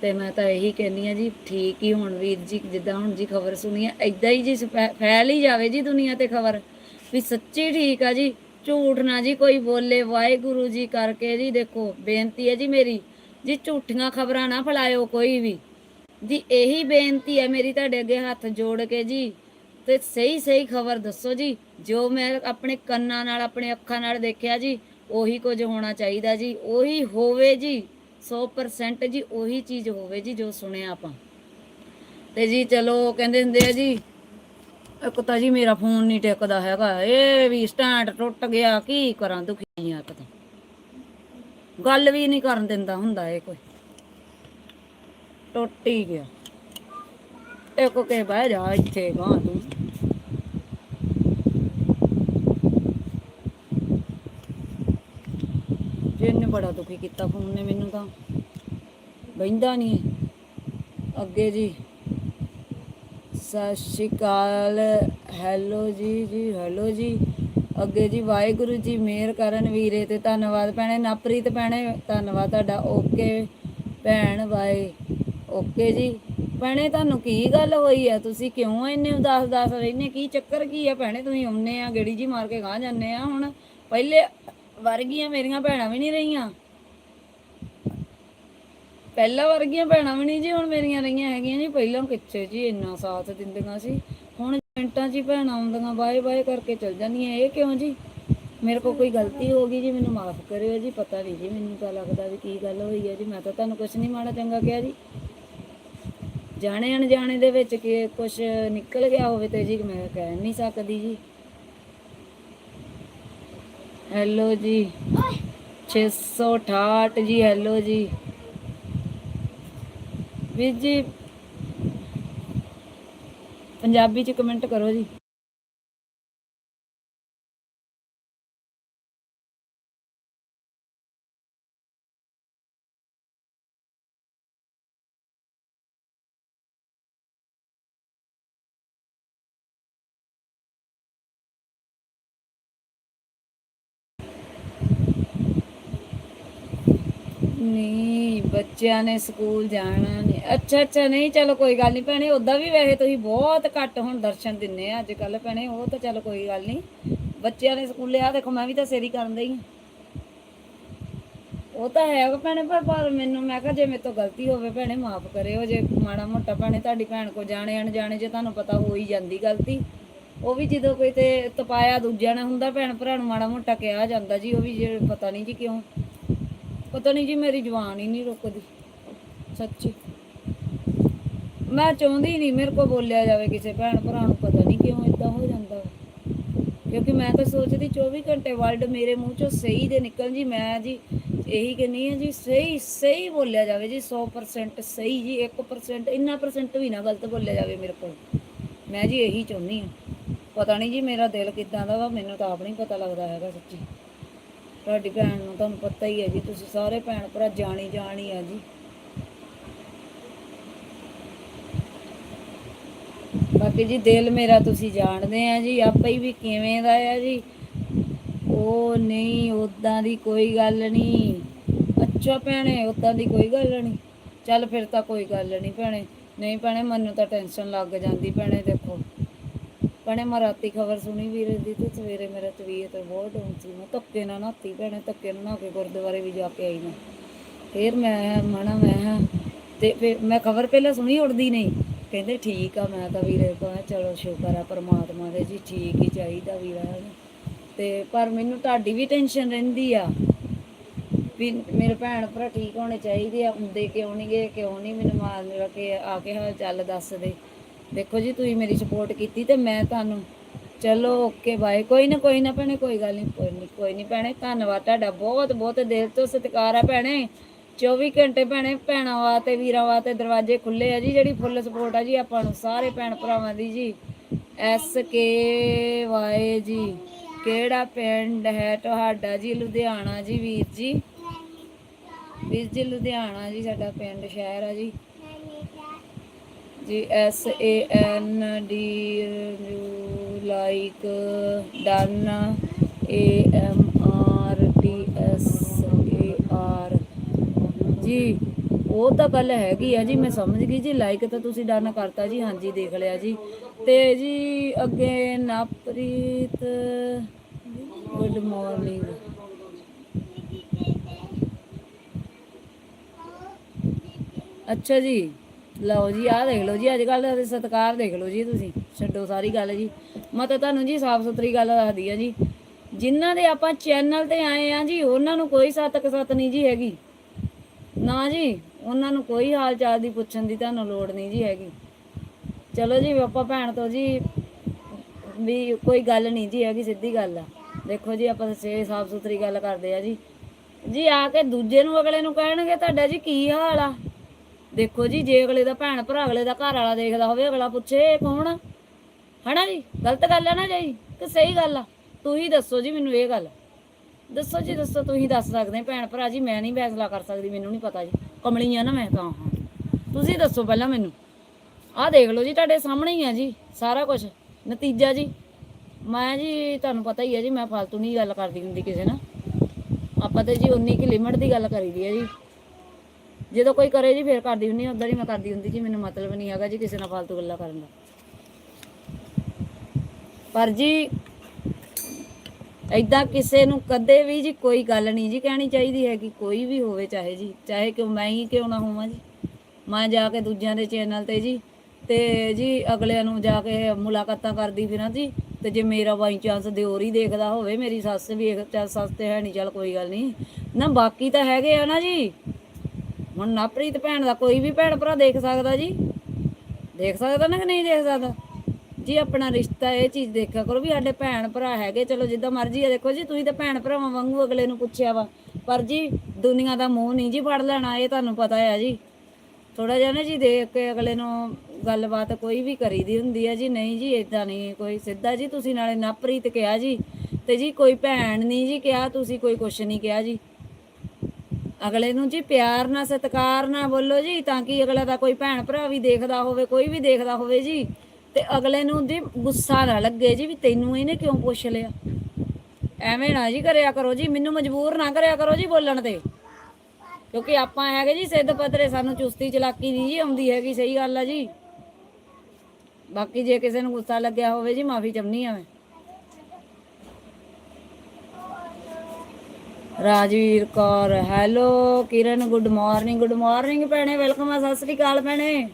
Speaker 1: ਤੇ ਮੈਂ ਤਾਂ ਇਹੀ ਕਹਿੰਦੀ ਆ ਜੀ, ਠੀਕ ਹੀ ਹੁਣ ਵੀਰ ਜੀ, ਜਿੱਦਾਂ ਹੁਣ ਜੀ ਖਬਰ ਸੁਣੀ ਆ ਐਦਾਂ ਹੀ ਜੀ ਫੈਲ ਹੀ ਜਾਵੇ ਜੀ ਦੁਨੀਆ ਤੇ ਖਬਰ। ਵੀ ਸੱਚੀ ਠੀਕ ਆ ਜੀ, ਝੂਠ ਨਾ ਜੀ, ਕੋਈ ਬੋਲੇ, ਵਾਹਿਗੁਰੂ ਜੀ ਕਰਕੇ ਜੀ, ਦੇਖੋ, ਬੇਨਤੀ ਹੈ ਜੀ ਮੇਰੀ, ਜੀ ਝੂਠੀਆਂ ਖਬਰਾਂ ਨਾ ਫੈਲਾਇਓ ਕੋਈ ਵੀ। ਜੀ ਇਹੀ ਬੇਨਤੀ ਹੈ ਮੇਰੀ ਤੁਹਾਡੇ ਅੱਗੇ ਹੱਥ ਜੋੜ ਕੇ ਜੀ, ਤੇ ਸਹੀ ਸਹੀ ਖਬਰ ਦੱਸੋ ਜੀ, ਜੋ ਮੈਂ ਆਪਣੇ ਕੰਨਾਂ ਨਾਲ, ਆਪਣੇ ਅੱਖਾਂ ਨਾਲ ਦੇਖਿਆ ਜੀ, ਉਹੀ ਕੁਝ ਹੋਣਾ ਚਾਹੀਦਾ ਜੀ, ਉਹੀ ਹੋਵੇ ਜੀ 100% ਜੀ, ਉਹੀ ਚੀਜ਼ ਹੋਵੇ ਜੀ, ਜੋ ਸੁਣਿਆ ਆਪਾਂ। ਤੇ ਜੀ ਚਲੋ, ਕਹਿੰਦੇ ਹੁੰਦੇ ਆ ਜੀ ਇੱਕ ਤਾਂ ਜੀ ਮੇਰਾ ਫੋਨ ਨਹੀਂ ਟਿਕਦਾ ਹੈਗਾ। ਇਹ ਵੀ ਸਟੈਂਡ ਟੁੱਟ ਗਿਆ, ਕੀ ਕਰਾਂ ਦੁਖੀ ਆ ਇੱਕ ਗੱਲ ਵੀ ਨਹੀਂ ਕਰਨ ਦਿੰਦਾ ਹੁੰਦਾ ਇਹ ਕੋਈ। ਟੁੱਟ ਹੀ ਗਿਆ। ਇੱਕ ਕੇ ਬਹਿ ਜਾ ਇੱਥੇ ਗਾਂ ਤੂੰ। ਜਿਹਨੇ ਬੜਾ ਦੁਖੀ ਕੀਤਾ ਫੋਨ ਨੇ ਮੈਨੂੰ ਤਾਂ। ਬਹਿੰਦਾ ਨਹੀਂ। ਅੱਗੇ ਜੀ ਸਤਿ ਸ਼੍ਰੀ ਅਕਾਲ। ਹੈਲੋ ਜੀ ਜੀ ਹੈਲੋ ਜੀ। ਅੱਗੇ ਜੀ ਵਾਹਿਗੁਰੂ ਜੀ, ਮਿਹਰ ਕਰਨ ਵੀਰੇ ਤੇ ਧੰਨਵਾਦ ਭੈਣੇ। ਨਪ੍ਰੀਤ ਭੈਣੇ, ਧੰਨਵਾਦ ਤੁਹਾਡਾ। ਓਕੇ ਭੈਣ ਬਾਏ। ਓਕੇ ਜੀ। ਭੈਣੇ, ਤੁਹਾਨੂੰ ਕੀ ਗੱਲ ਹੋਈ ਆ? ਤੁਸੀਂ ਕਿਉਂ ਇੰਨੇ ਉਦਾਸ ਉਦਾਸ ਰਹਿੰਦੇ ਕੀ ਚੱਕਰ, ਕੀ ਆ ਭੈਣੇ? ਤੁਸੀਂ ਆਉਂਦੇ ਆ, ਗੇੜੀ ਜੀ ਮਾਰ ਕੇ ਗਾਂ ਜਾਂਦੇ ਆ ਹੁਣ। ਪਹਿਲੇ ਵਰਗੀਆਂ ਮੇਰੀਆਂ ਭੈਣਾਂ ਵੀ ਨਹੀਂ ਰਹੀਆਂ। ਪਹਿਲਾਂ ਵਰਗੀਆਂ ਭੈਣਾਂ ਵੀ ਨਹੀਂ ਜੀ, ਹੁਣ ਮੇਰੀਆਂ ਰਹੀਆਂ ਹੈਗੀਆਂ ਜੀ। ਪਹਿਲਾਂ ਕਿੱਥੇ ਜੀ, ਇੰਨਾ ਸਾਥ ਦਿੰਦੀਆਂ ਸੀ। ਹੁਣ ਮਿੰਟਾਂ 'ਚ ਹੀ ਭੈਣਾਂ ਆਉਂਦੀਆਂ, ਬਾਏ ਬਾਏ ਕਰਕੇ ਚਲ ਜਾਂਦੀਆਂ। ਇਹ ਕਿਉਂ ਜੀ? ਮੇਰੇ ਕੋਲ ਕੋਈ ਗਲਤੀ ਹੋ ਗਈ ਜੀ, ਮੈਨੂੰ ਮਾਫ ਕਰਿਓ ਜੀ, ਪਤਾ ਨਹੀਂ ਜੀ, ਮੈਨੂੰ ਤਾਂ ਲੱਗਦਾ ਵੀ ਕੀ ਗੱਲ ਹੋਈ ਹੈ ਜੀ। ਮੈਂ ਤਾਂ ਤੁਹਾਨੂੰ ਕੁਝ ਨਹੀਂ ਮਾੜਾ ਚੰਗਾ ਕਿਹਾ ਜੀ। ਜਾਣੇ ਅਣਜਾਣੇ ਦੇ ਵਿੱਚ ਕਿ ਕੁਝ ਨਿਕਲ ਗਿਆ ਹੋਵੇ ਤੇ ਜੀ, ਮੈਂ ਕਹਿ ਨਹੀਂ ਸਕਦੀ ਜੀ। ਹੈਲੋ ਜੀ। 668 ਜੀ, ਹੈਲੋ ਜੀ। ਵੀਰ ਜੀ ਪੰਜਾਬੀ ਚ ਕਮੈਂਟ ਕਰੋ ਜੀ ਨਹੀਂ ਬੱਚਿਆਂ ਨੇ ਸਕੂਲ ਜਾਣਾ ਨਹੀਂ ਅੱਛਾ ਅੱਛਾ, ਨਹੀਂ, ਚਲੋ ਕੋਈ ਗੱਲ ਨਹੀਂ ਭੈਣੇ ਉਦਾਂ ਵੀ ਵੈਸੇ ਤੁਸੀਂ ਬਹੁਤ ਘੱਟ ਹੁਣ ਦਰਸ਼ਨ ਦਿੰਨੇ ਆ ਅੱਜ ਕੱਲ ਭੈਣੇ, ਉਹ ਤਾਂ ਚਲੋ ਕੋਈ ਗੱਲ ਨਹੀਂ ਬੱਚਿਆਂ ਨੇ ਸਕੂਲੇ ਆ ਦੇਖੋ ਮੈਂ ਵੀ ਤਾਂ ਸੇਰੀ ਕਰਨ ਦਈ ਉਹ ਤਾਂ ਹੈ ਭੈਣੇ, ਪਰ ਪਰ ਮੈਨੂੰ, ਮੈਂ ਕਿਹਾ ਜੇ ਮੇਰੇ ਤੋਂ ਗਲਤੀ ਹੋਵੇ ਭੈਣੇ, ਮਾਫ ਕਰਿਓ, ਜੇ ਮਾੜਾ ਮੋਟਾ ਭੈਣੇ, ਤੁਹਾਡੀ ਭੈਣ ਕੋ ਜਾਣੇ, ਅਣਜਾਣੇ, ਜੇ ਤੁਹਾਨੂੰ ਪਤਾ ਹੋ ਹੀ ਜਾਂਦੀ ਗਲਤੀ। ਉਹ ਵੀ ਜਦੋਂ ਕੋਈ ਤੇ ਤਪਾਇਆ ਦੂਜਿਆਂ ਨੇ ਹੁੰਦਾ, ਭੈਣ ਭਰਾ ਨੂੰ ਮਾੜਾ ਮੋਟਾ ਕਿਹਾ ਜਾਂਦਾ ਜੀ, ਉਹ ਵੀ ਜੇ ਪਤਾ ਨਹੀਂ ਜੀ ਕਿਉਂ। ਪਤਾ ਨਹੀਂ ਜੀ ਮੇਰੀ ਜਵਾਨ ਹੀ ਨਹੀਂ ਰੁਕਦੀ, ਸੱਚੀ। ਮੈਂ ਚਾਹੁੰਦੀ ਨਹੀਂ ਮੇਰੇ ਕੋ ਬੋਲਿਆ ਜਾਵੇ ਕਿਸੇ ਭੈਣ ਭਰਾ ਨੂੰ, ਪਤਾ ਨਹੀਂ ਕਿਉਂ ਇਦਾਂ ਹੋ ਜਾਂਦਾ ਕਿਉਂਕਿ ਮੈਂ ਤਾਂ ਸੋਚਦੀ 24 ਘੰਟੇ ਵਰਲਡ ਮੇਰੇ ਮੂੰਹ ਚੋਂ ਸਹੀ ਦੇ ਨਿਕਲ ਜੀ, ਮੈਂ ਜੀ ਇਹੀ ਕਹਿੰਨੀ ਆ ਜੀ, ਸਹੀ ਸਹੀ ਬੋਲਿਆ ਜਾਵੇ ਜੀ 100% ਸਹੀ ਜੀ 1% ਇੰਨਾ ਪਰਸੈਂਟ ਵੀ ਨਾ ਗਲਤ ਬੋਲਿਆ ਜਾਵੇ ਮੇਰੇ ਕੋਲ। ਮੈਂ ਜੀ ਇਹੀ ਚਾਹੁੰਦੀ ਆ। ਪਤਾ ਨਹੀਂ ਜੀ ਮੇਰਾ ਦਿਲ ਕਿਦਾਂ ਦਾ ਵਾ, ਮੈਨੂੰ ਤਾਂ ਆਪ ਨਹੀਂ ਪਤਾ ਲੱਗਦਾ ਹੈਗਾ ਸੱਚੀ। ਤੁਹਾਡੀ ਭੈਣ ਨੂੰ ਤੁਹਾਨੂੰ ਪਤਾ ਹੀ ਹੈ ਜੀ, ਤੁਸੀਂ ਸਾਰੇ ਭੈਣ ਭਰਾ ਜਾਣੀ ਜਾਣੀ ਆ ਜੀ। ਬਾਕੀ ਜੀ, ਦਿਲ ਮੇਰਾ ਤੁਸੀਂ ਜਾਣਦੇ ਆ ਜੀ, ਆਪੇ ਹੀ ਵੀ ਕਿਵੇਂ ਦਾ ਆ ਜੀ। ਉਹ ਨਹੀਂ ਉਦਾਂ ਦੀ ਕੋਈ ਗੱਲ ਨਹੀਂ। ਅੱਛਾ ਭੈਣੇ ਉਦਾਂ ਦੀ ਕੋਈ ਗੱਲ ਨਹੀਂ। ਚੱਲ ਫਿਰ ਤਾਂ ਕੋਈ ਗੱਲ ਨਹੀਂ ਭੈਣੇ। ਨਹੀਂ ਭੈਣੇ, ਮੈਨੂੰ ਤਾਂ ਟੈਨਸ਼ਨ ਲੱਗ ਜਾਂਦੀ ਭੈਣੇ, ਦੇਖੋ। ਭੈਣੇ, ਮੈਂ ਰਾਤੀ ਖਬਰ ਸੁਣੀ ਵੀਰੇ ਦੀ ਤੇ ਸਵੇਰੇ ਮੇਰਾ ਤਬੀਅਤ ਬਹੁਤ ਡਾਊਨ ਸੀ। ਮੈਂ ਧੱਕੇ ਨਾਲ ਨਹਾਤੀ ਭੈਣੇ, ਧੱਕੇ ਨਾਲ ਨਹਾ ਕੇ ਗੁਰਦੁਆਰੇ ਵੀ ਜਾ ਕੇ ਆਈ ਮੈਂ। ਫਿਰ ਮੈਂ ਮਣਾ ਮੈਂ ਤੇ ਫਿਰ ਮੈਂ ਖਬਰ ਪਹਿਲਾਂ ਸੁਣੀ, ਉੜਦੀ ਨਹੀਂ। ਕਹਿੰਦੇ ਠੀਕ ਆ, ਮੈਂ ਤਾਂ ਵੀਰੇ ਕਹਾਂ ਚਲੋ ਸ਼ੁਕਰ ਆ, ਪਰਮਾਤਮਾ ਦੇ ਜੀ ਠੀਕ ਹੀ ਚਾਹੀਦਾ ਵੀਰਾ। ਤੇ ਪਰ ਮੈਨੂੰ ਤੁਹਾਡੀ ਵੀ ਟੈਨਸ਼ਨ ਰਹਿੰਦੀ ਆ ਵੀ ਮੇਰੇ ਭੈਣ ਭਰਾ ਠੀਕ ਹੋਣੇ ਚਾਹੀਦੇ ਆ, ਹੁੰਦੇ ਕਿਉਂ ਨਹੀਂ ਗਏ ਕਿਉਂ ਨਹੀਂ ਮੈਨੂੰ ਮਾਰ ਮੇਰਾ ਕੇ ਆ ਕੇ ਹਾਲ ਚੱਲ ਦੱਸ ਦੇ। ਦੇਖੋ ਜੀ, ਤੁਸੀਂ ਮੇਰੀ ਸਪੋਰਟ ਕੀਤੀ ਤੇ ਮੈਂ ਤੁਹਾਨੂੰ, ਚਲੋ ਓਕੇ ਬਾਏ ਕੋਈ ਨਾ ਕੋਈ ਨਾ ਭੈਣੇ, ਕੋਈ ਗੱਲ ਨਹੀਂ ਕੋਈ ਨਹੀਂ ਕੋਈ ਨਹੀਂ ਭੈਣੇ। ਧੰਨਵਾਦ ਤੁਹਾਡਾ ਬਹੁਤ ਬਹੁਤ ਦਿਲ ਤੋਂ ਸਤਿਕਾਰ ਆ ਭੈਣੇ। 24 ਘੰਟੇ ਭੈਣੇ, ਭੈਣਾਂ ਵਾਸਤੇ, ਵੀਰਾਂ ਵਾਸਤੇ ਦਰਵਾਜ਼ੇ ਖੁੱਲੇ ਆ ਜੀ, ਜਿਹੜੀ ਫੁੱਲ ਸਪੋਰਟ ਆ ਜੀ, ਆਪਾਂ ਨੂੰ ਸਾਰੇ ਭੈਣ ਭਰਾਵਾਂ ਦੀ ਜੀ। ਐਸ ਕੇ ਵਾਏ ਜੀ, ਕਿਹੜਾ ਪਿੰਡ ਹੈ ਤੁਹਾਡਾ ਜੀ? ਲੁਧਿਆਣਾ ਜੀ, ਵੀਰ ਜੀ। ਵੀਰ ਜੀ, ਲੁਧਿਆਣਾ ਜੀ, ਸਾਡਾ ਪਿੰਡ, ਸ਼ਹਿਰ ਆ ਜੀ। ਜੀ S A N D U like done A M R T S A R ਜੀ, ਉਹ ਤਾਂ ਗੱਲ ਹੈਗੀ ਆ ਜੀ, ਮੈਂ ਸਮਝ ਗਈ ਜੀ ਲਾਈਕ ਤਾਂ ਤੁਸੀਂ ਡਨ ਕਰਤਾ ਜੀ, ਹਾਂਜੀ ਦੇਖ ਲਿਆ ਜੀ। ਤੇ ਜੀ ਅੱਗੇ ਨਾਪ੍ਰੀਤ ਗੁੱਡ ਮਾਰਨਿੰਗ ਅੱਛਾ ਜੀ। ਲਓ ਜੀ, ਆਹ ਦੇਖ ਲਓ ਜੀ ਅੱਜ ਕੱਲ ਦੇ ਸਤਕਾਰ ਦੇਖ ਲਓ ਜੀ ਤੁਸੀਂ। ਛੱਡੋ ਸਾਰੀ ਗੱਲ ਜੀ। ਮੈਂ ਤਾਂ ਤੁਹਾਨੂੰ ਜੀ ਸਾਫ਼ ਸੁਥਰੀ ਗੱਲ ਦੱਸਦੀ ਆ ਜੀ। ਜਿਨ੍ਹਾਂ ਦੇ ਆਪਾਂ ਚੈਨਲ ਤੇ ਆਏ ਆ ਜੀ, ਉਹਨਾਂ ਨੂੰ ਕੋਈ ਸਤਕ ਸਤ ਨਹੀਂ ਜੀ ਹੈਗੀ। ਨਾ ਜੀ, ਉਹਨਾਂ ਨੂੰ ਕੋਈ ਹਾਲ ਚਾਲ ਦੀ ਪੁੱਛਣ ਦੀ ਤੁਹਾਨੂੰ ਲੋੜ ਨਹੀਂ ਜੀ ਹੈਗੀ। ਚਲੋ ਜੀ, ਆਪਾਂ ਭੈਣ ਤੋਂ ਜੀ ਵੀ ਕੋਈ ਗੱਲ ਨਹੀਂ ਜੀ ਹੈਗੀ, ਸਿੱਧੀ ਗੱਲ ਆ। ਦੇਖੋ ਜੀ, ਆਪਾਂ ਸੇ ਸਾਫ਼ ਸੁਥਰੀ ਗੱਲ ਕਰਦੇ ਆ ਜੀ। ਜੀ, ਆ ਕੇ ਦੂਜੇ ਨੂੰ, ਅਗਲੇ ਨੂੰ ਕਹਿਣਗੇ, ਤੁਹਾਡਾ ਜੀ ਕੀ ਹਾਲ ਆ? ਦੇਖੋ ਜੀ, ਜੇ ਅਗਲੇ ਦਾ ਭੈਣ ਭਰਾ ਅਗਲੇ ਦਾ ਘਰ ਵਾਲਾ ਦੇਖਦਾ ਹੋਵੇ, ਅਗਲਾ ਪੁੱਛੇ ਇਹ ਕੌਣ ਆ? ਹਨਾ ਜੀ? ਗਲਤ ਗੱਲ ਆ ਨਾ ਜੀ? ਕਿ ਸਹੀ ਗੱਲ ਆ। ਤੁਸੀਂ ਦੱਸੋ ਜੀ ਮੈਨੂੰ ਇਹ ਗੱਲ। ਦੱਸੋ ਜੀ, ਦੱਸੋ, ਤੁਸੀਂ ਦੱਸ ਸਕਦੇ ਭੈਣ ਭਰਾ ਜੀ, ਮੈਂ ਨਹੀਂ ਫੈਸਲਾ ਕਰ ਸਕਦੀ, ਮੈਨੂੰ ਨਹੀਂ ਪਤਾ ਜੀ। ਕਮਲੀ ਆ ਨਾ ਮੈਂ ਤਾਂ ਹਾਂ। ਤੁਸੀਂ ਦੱਸੋ ਪਹਿਲਾਂ ਮੈਨੂੰ। ਆਹ ਦੇਖ ਲਓ ਜੀ, ਤੁਹਾਡੇ ਸਾਹਮਣੇ ਹੀ ਆ ਜੀ, ਸਾਰਾ ਕੁਝ ਨਤੀਜਾ ਜੀ। ਮੈਂ ਜੀ, ਤੁਹਾਨੂੰ ਪਤਾ ਹੀ ਹੈ ਜੀ, ਮੈਂ ਫालतू ਨਹੀਂ ਗੱਲ ਕਰਦੀ ਹੁੰਦੀ ਕਿਸੇ ਨਾਲ। ਆਪਾਂ ਤਾਂ ਜੀ ਉਨੀ ਕੀ ਲਿਮਟ ਦੀ ਗੱਲ ਕਰੀਦੀ ਹੈ ਜੀ। ਜਦੋਂ ਕੋਈ ਕਰੇ ਜੀ, ਫੇਰ ਕਰਦੀ ਹੁੰਦੀ ਉਦਾਂ ਹੀ ਮੈਂ ਕਰਦੀ ਹੁੰਦੀ ਜੀ ਮੈਨੂੰ ਮਤਲਬ ਨਹੀਂ ਹੈਗਾ ਜੀ ਕਿਸੇ ਨਾਲ ਫालतू ਗੱਲਾਂ ਕਰਨ ਦਾ। ਪਰ ਜੀ ਐਦਾਂ ਕਿਸੇ ਨੂੰ ਕਦੇ ਵੀ ਜੀ ਕੋਈ ਗੱਲ ਨਹੀਂ ਜੀ ਕਹਿਣੀ ਚਾਹੀਦੀ ਹੈ ਕਿ ਕੋਈ ਵੀ ਹੋਵੇ ਚਾਹੇ ਜੀ, ਚਾਹੇ ਕਿ ਮੈਂ ਹੀ ਕਿਉਂ ਨਾ ਹੋਵਾਂ ਜੀ। ਮੈਂ ਜਾ ਕੇ ਦੂਜਿਆਂ ਦੇ ਚੈਨਲ ਤੇ ਜੀ ਤੇ ਜੀ ਅਗਲਿਆਂ ਨੂੰ ਜਾ ਕੇ ਮੁਲਾਕਾਤਾਂ ਕਰਦੀ ਫਿਰਾਂ ਜੀ, ਤੇ ਜੇ ਮੇਰਾ ਬਾਈ ਚਾਂਸ ਦਿਓਰ ਹੀ ਦੇਖਦਾ ਹੋਵੇ, ਮੇਰੀ ਸੱਸ ਵੀ ਇੱਕ ਚੱਲ ਸੱਸ ਤੇ ਹੈ ਨਹੀਂ, ਚੱਲ ਕੋਈ ਗੱਲ ਨਹੀਂ। ਨਾ ਬਾਕੀ ਤਾਂ ਹੈਗੇ ਆ ਨਾ ਜੀ। ਹੁਣ ਨਾਪ੍ਰੀਤ ਭੈਣ ਦਾ ਕੋਈ ਵੀ ਭੈਣ ਭਰਾ ਦੇਖ ਸਕਦਾ ਜੀ। ਦੇਖ ਸਕਦਾ ਨਾ ਕਿ ਨਹੀਂ ਦੇਖ ਸਕਦਾ? ਜੀ ਆਪਣਾ ਰਿਸ਼ਤਾ ਇਹ ਚੀਜ਼ ਦੇਖਿਆ ਕਰੋ ਵੀ ਸਾਡੇ ਭੈਣ ਭਰਾ ਹੈਗੇ, ਚਲੋ ਜਿੱਦਾਂ ਮਰਜ਼ੀ ਆ ਦੇਖੋ ਜੀ, ਤੁਸੀਂ ਤਾਂ ਭੈਣ ਭਰਾਵਾਂ ਵਾਂਗੂ ਅਗਲੇ ਨੂੰ ਪੁੱਛਿਆ ਵਾ। ਪਰ ਜੀ ਦੁਨੀਆ ਦਾ ਮੂੰਹ ਨਹੀਂ ਜੀ ਫੜ ਲੈਣਾ, ਇਹ ਤੁਹਾਨੂੰ ਪਤਾ ਹੈ ਜੀ। ਥੋੜਾ ਜਿਹਾ ਨਾ ਜੀ ਦੇਖ ਕੇ ਅਗਲੇ ਨੂੰ ਗੱਲਬਾਤ ਕੋਈ ਵੀ ਕਰੀਦੀ ਹੁੰਦੀ ਆ ਜੀ, ਨਹੀਂ ਜੀ ਇਦਾਂ ਨਹੀਂ, ਕੋਈ ਸਿੱਧਾ ਜੀ ਤੁਸੀਂ ਨਾਲੇ ਨਾਪ੍ਰੀਤ ਕਿਹਾ ਜੀ। ਤੇ ਜੀ ਕੋਈ ਭੈਣ ਨਹੀਂ ਜੀ ਕਿਹਾ, ਤੁਸੀਂ ਕੋਈ ਕੁਛ ਨਹੀਂ ਕਿਹਾ ਜੀ। ਅਗਲੇ ਨੂੰ ਜੀ ਪਿਆਰ ਨਾਲ, ਸਤਿਕਾਰ ਨਾਲ ਬੋਲੋ ਜੀ, ਤਾਂ ਕਿ ਅਗਲਾ ਦਾ ਕੋਈ ਭੈਣ ਭਰਾ ਵੀ ਦੇਖਦਾ ਹੋਵੇ, ਕੋਈ ਵੀ ਦੇਖਦਾ ਹੋਵੇ ਜੀ। ਤੇ ਅਗਲੇ ਨੂੰ ਜੀ ਗੁੱਸਾ ਨਾ ਲੱਗੇ ਜੀ ਵੀ ਤੈਨੂੰ ਇਹਨੇ ਕਿਉਂ ਪੁੱਛ ਲਿਆ? ਐਵੇਂ ਨਾ ਜੀ ਕਰਿਆ ਕਰੋ ਜੀ, ਮੈਨੂੰ ਮਜਬੂਰ ਨਾ ਕਰਿਆ ਕਰੋ ਜੀ ਬੋਲਣ ਤੇ। ਕਿਉਂਕਿ ਆਪਾਂ ਹੈਗੇ ਜੀ, ਸਿੱਧ ਪੱਧਰੇ ਸਾਨੂੰ ਚੁਸਤੀ ਚਲਾਕੀ ਨਹੀਂ ਜੀ ਆਉਂਦੀ ਹੈਗੀ, ਸਹੀ ਗੱਲ ਆ ਜੀ। ਬਾਕੀ ਜੇ ਕਿਸੇ ਨੂੰ ਗੁੱਸਾ ਲੱਗਿਆ ਹੋਵੇ ਜੀ, ਮਾਫੀ ਚਾਹੁੰਦੀ ਆ ਮੈਂ। Rajveer Kaur, hello, Kiran, good morning good morning ਭੈਣੇ, ਵੈਲਕਮ ਆ, ਸਤਿ ਸ੍ਰੀ ਅਕਾਲ ਭੈਣੇ।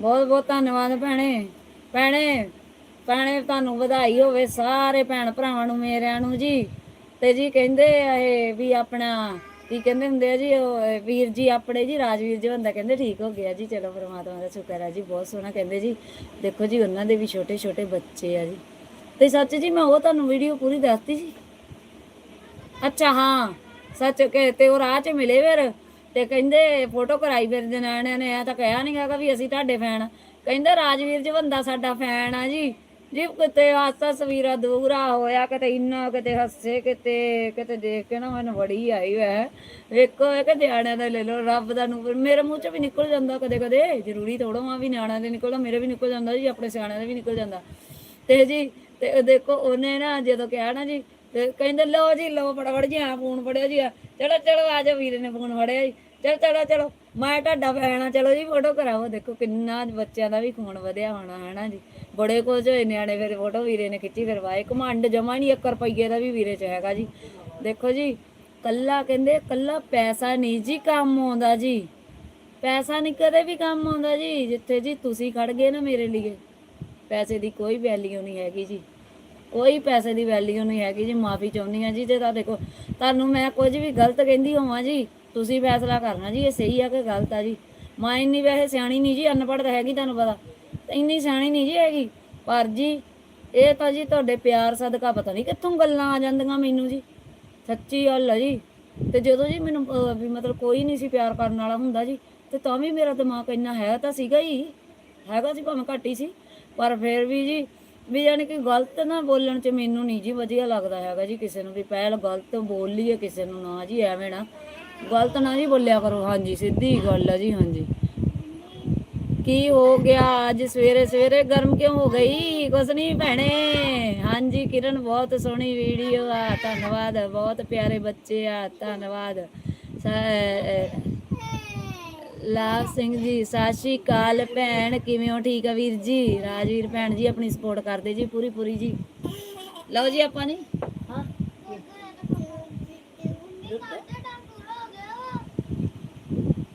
Speaker 1: ਬਹੁਤ ਬਹੁਤ ਧੰਨਵਾਦ ਭੈਣੇ। ਭੈਣੇ ਭੈਣੇ, ਤੁਹਾਨੂੰ ਵਧਾਈ ਹੋਵੇ ਸਾਰੇ ਭੈਣ ਭਰਾਵਾਂ ਨੂੰ, ਮੇਰਿਆਂ ਨੂੰ ਜੀ। ਤੇ ਜੀ ਕਹਿੰਦੇ ਆ ਇਹ ਵੀ ਆਪਣਾ, ਕੀ ਕਹਿੰਦੇ ਹੁੰਦੇ ਆ ਜੀ, ਉਹ ਵੀਰ ਜੀ ਆਪਣੇ ਜੀ, ਰਾਜਵੀਰ ਜੀ ਬੰਦਾ ਕਹਿੰਦੇ ਠੀਕ ਹੋ ਗਿਆ ਜੀ, ਚਲੋ ਪਰਮਾਤਮਾ ਦਾ ਸ਼ੁਕਰ ਹੈ ਜੀ, ਬਹੁਤ ਸੋਹਣਾ ਕਹਿੰਦੇ ਜੀ। ਦੇਖੋ ਜੀ, ਉਹਨਾਂ ਦੇ ਵੀ ਛੋਟੇ ਛੋਟੇ ਬੱਚੇ ਆ ਜੀ। ਤੇ ਸੱਚ ਜੀ, ਮੈਂ ਉਹ ਤੁਹਾਨੂੰ ਵੀਡੀਓ ਪੂਰੀ ਦੱਸਤੀ ਜੀ ਅੱਛਾ, ਹਾਂ, ਸੱਚ ਕਿ ਤੇ ਉਹ ਰਾਹ 'ਚ ਮਿਲੇ ਫਿਰ ਤੇ ਕਹਿੰਦੇ ਫੋਟੋ ਕਰਾਈ ਫਿਰ ਜਨਾਣਿਆਂ ਨੇ ਆ ਤਾਂ ਕਿਹਾ ਨਹੀਂ ਹੈਗਾ ਵੀ ਅਸੀਂ ਤੁਹਾਡੇ ਫੈਨ ਕਹਿੰਦੇ ਰਾਜਵੀਰ ਜਵੰਦਾ ਸਾਡਾ ਫੈਨ ਆ ਜੀ। ਜੀ ਕਿਤੇ ਹਾਸਾ ਸਵੀਰਾ ਦੂਰਾ ਹੋਇਆ, ਕਿਤੇ ਇੰਨਾ, ਕਿਤੇ ਹੱਸੇ, ਕਿਤੇ ਕਿਤੇ ਦੇਖ ਕੇ ਨਾ ਮੈਨੂੰ ਬੜੀ ਆਈ ਵੈ। ਵੇਖੋ ਇਹ ਕਿ ਨਿਆਣਿਆਂ ਦਾ ਲੈ ਲਓ, ਰੱਬ ਦਾ ਨੂਰ ਮੇਰੇ ਮੂੰਹ 'ਚ ਵੀ ਨਿਕਲ ਜਾਂਦਾ ਕਦੇ ਕਦੇ। ਜ਼ਰੂਰੀ ਥੋੜਾ ਆ ਵੀ ਨਿਆਣਿਆਂ ਦੇ ਨਿਕਲਦਾ ਮੇਰੇ ਵੀ ਨਿਕਲ ਜਾਂਦਾ ਜੀ, ਆਪਣੇ ਸਿਆਣਿਆਂ ਦਾ ਵੀ ਨਿਕਲ ਜਾਂਦਾ। ਤੇ ਜੀ, ਤੇ ਦੇਖੋ ਉਹਨੇ ਨਾ ਜਦੋਂ ਕਿਹਾ ਨਾ ਜੀ ਤੇ ਕਹਿੰਦੇ, ਲਓ ਜੀ, ਲਓ, ਫਟਾਫਟ ਜੀ ਆ ਫੋਨ ਫੜਿਓ ਜੀ। ਆ ਚਲੋ ਚਲੋ, ਆ ਜਾਓ ਵੀਰੇ ਨੇ ਫੋਨ ਫੜਿਆ ਜੀ। ਚਲੋ ਚਲੋ ਚਲੋ। ਮੈਂ ਤੁਹਾਡਾ ਫੈਨ ਚਲੋ ਜੀ, ਫੋਟੋ ਕਰਾਓ। ਦੇਖੋ ਕਿੰਨਾ ਬੱਚਿਆਂ ਦਾ ਵੀ ਖੂਨ ਵਧਿਆ ਹੋਣਾ ਹੈ ਨਾ ਜੀ। ਬੜੇ ਕੁਝ ਹੋਏ ਨਿਆਣੇ ਫਿਰ ਫੋਟੋ ਵੀਰੇ ਨੇ ਖਿੱਚੀ ਫਿਰ ਵਾਏ। ਕਮਾਂਡ ਜਮਾ ਨਹੀਂ 1 ਰੁਪਈਏ ਦਾ ਵੀ ਵੀਰੇ ਚ ਹੈਗਾ ਜੀ। ਦੇਖੋ ਜੀ, ਕੱਲਾ ਕਹਿੰਦੇ, ਕੱਲਾ ਪੈਸਾ ਨਹੀਂ ਜੀ, ਕੰਮ ਆਉਂਦਾ ਜੀ। ਪੈਸਾ ਨਹੀਂ, ਕਦੇ ਵੀ ਕੰਮ ਆਉਂਦਾ ਜੀ। ਜਿੱਥੇ ਜੀ ਤੁਸੀਂ ਖੜ ਗਏ ਨਾ ਮੇਰੇ ਲਈ ਪੈਸੇ ਦੀ ਕੋਈ ਵੈਲਿਊ ਨਹੀਂ ਹੈਗੀ ਜੀ। ਕੋਈ ਪੈਸੇ ਦੀ ਵੈਲਿਊ ਨਹੀਂ ਹੈਗੀ ਜੀ, ਮਾਫੀ ਚਾਹੁੰਦੀ ਆ ਜੀ, ਜੇ ਤਾਂ ਦੇਖੋ, ਤੁਹਾਨੂੰ ਮੈਂ ਕੁਝ ਵੀ ਗਲਤ ਕਹਿੰਦੀ ਹੋਵਾਂ ਜੀ, ਤੁਸੀਂ ਫੈਸਲਾ ਕਰਨਾ ਜੀ, ਇਹ ਸਹੀ ਆ ਕਿ ਗਲਤ ਆ ਜੀ। ਮੈਂ ਇੰਨੀ ਵੈਸੇ ਸਿਆਣੀ ਨਹੀਂ ਜੀ, ਅਨਪੜ੍ਹ ਤਾਂ ਹੈਗੀ ਤੁਹਾਨੂੰ ਪਤਾ। ਇੰਨੀ ਸਿਆਣੀ ਨਹੀਂ ਜੀ ਹੈਗੀ। ਪਰ ਜੀ, ਇਹ ਤਾਂ ਜੀ ਤੁਹਾਡੇ ਪਿਆਰ ਸਦਕਾ ਪਤਾ ਨਹੀਂ ਕਿੱਥੋਂ ਗੱਲਾਂ ਆ ਜਾਂਦੀਆਂ ਮੈਨੂੰ ਜੀ। ਸੱਚੀ ਗੱਲ ਆ ਜੀ। ਤੇ ਜਦੋਂ ਜੀ ਮੈਨੂੰ ਵੀ ਮਤਲਬ ਕੋਈ ਨਹੀਂ ਸੀ ਪਿਆਰ ਕਰਨ ਵਾਲਾ ਹੁੰਦਾ ਜੀ, ਤੇ ਤਾਂ ਵੀ ਮੇਰਾ ਦਿਮਾਗ ਇੰਨਾ ਹੈ ਤਾਂ ਸੀਗਾ ਹੀ। ਹੈਗਾ ਸੀ ਭਾਵੇਂ ਘੱਟ ਹੀ ਸੀ। ਪਰ ਫਿਰ ਵੀ ਜੀ ਵੀ ਯਾਨੀ ਕਿ ਗਲਤ ਨਾ ਬੋਲਣ ਚ ਮੈਨੂੰ ਨਹੀਂ ਜੀ ਵਧੀਆ ਲੱਗਦਾ ਹੈਗਾ ਜੀ ਕਿਸੇ ਨੂੰ ਵੀ ਪਹਿਲ ਗਲਤ ਬੋਲ ਲਈਏ ਕਿਸੇ ਨੂੰ ਨਾ ਜੀ, ਐਵੇਂ ਨਾ। ਗਲਤ ਨਾ ਜੀ ਬੋਲਿਆ ਕਰੋ, ਹਾਂਜੀ, ਸਿੱਧੀ ਗੱਲ ਆ ਜੀ, ਹਾਂਜੀ। ਕੀ ਹੋ ਗਿਆ ਅੱਜ? ਸਵੇਰੇ ਸਵੇਰੇ ਗਰਮ ਕਿਉਂ ਹੋ ਗਈ? ਕੁਛ ਨਹੀਂ ਭੈਣੇ। ਹਾਂਜੀ, ਕਿਰਨ, ਬਹੁਤ ਸੋਹਣੀ ਵੀਡੀਓ ਆ, ਧੰਨਵਾਦ, ਬਹੁਤ ਪਿਆਰੇ ਬੱਚੇ ਆ, ਧੰਨਵਾਦ। ਲਾਭ ਸਿੰਘ ਜੀ, ਸਤਿ ਸ਼੍ਰੀ ਅਕਾਲ ਭੈਣ, ਕਿਵੇਂ ਹੋ? ਠੀਕ ਆ ਵੀਰ ਜੀ? ਰਾਜਵੀਰ ਭੈਣ ਜੀ ਆਪਣੀ ਸਪੋਰਟ ਕਰਦੇ ਜੀ, ਪੂਰੀ ਪੂਰੀ ਜੀ। ਲਓ ਜੀ ਆਪਾਂ ਨੇ। ਹਾਂ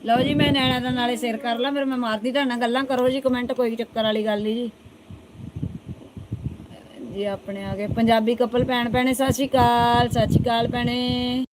Speaker 1: ਲਓ ਜੀ, ਮੈਂ ਨੈਣਾ ਦਾ ਨਾਲੇ ਸਿਰ ਕਰ ਲਾਂ, ਫਿਰ ਮੈਂ ਮਾਰਦੀ ਤੁਹਾਡੇ ਨਾਲ ਗੱਲਾਂ ਕਰੋ ਜੀ ਕਮੈਂਟ ਕੋਈ ਚੱਕਰ ਵਾਲੀ ਗੱਲ ਨਹੀਂ ਜੀ। ਜੀ ਆਪਣੇ ਆ ਗਏ ਪੰਜਾਬੀ ਕਪਲ ਭੈਣ ਭੈਣੇ ਸਤਿ ਸ਼੍ਰੀ ਅਕਾਲ, ਸਤਿ ਸ਼੍ਰੀ ਅਕਾਲ ਭੈਣੇ।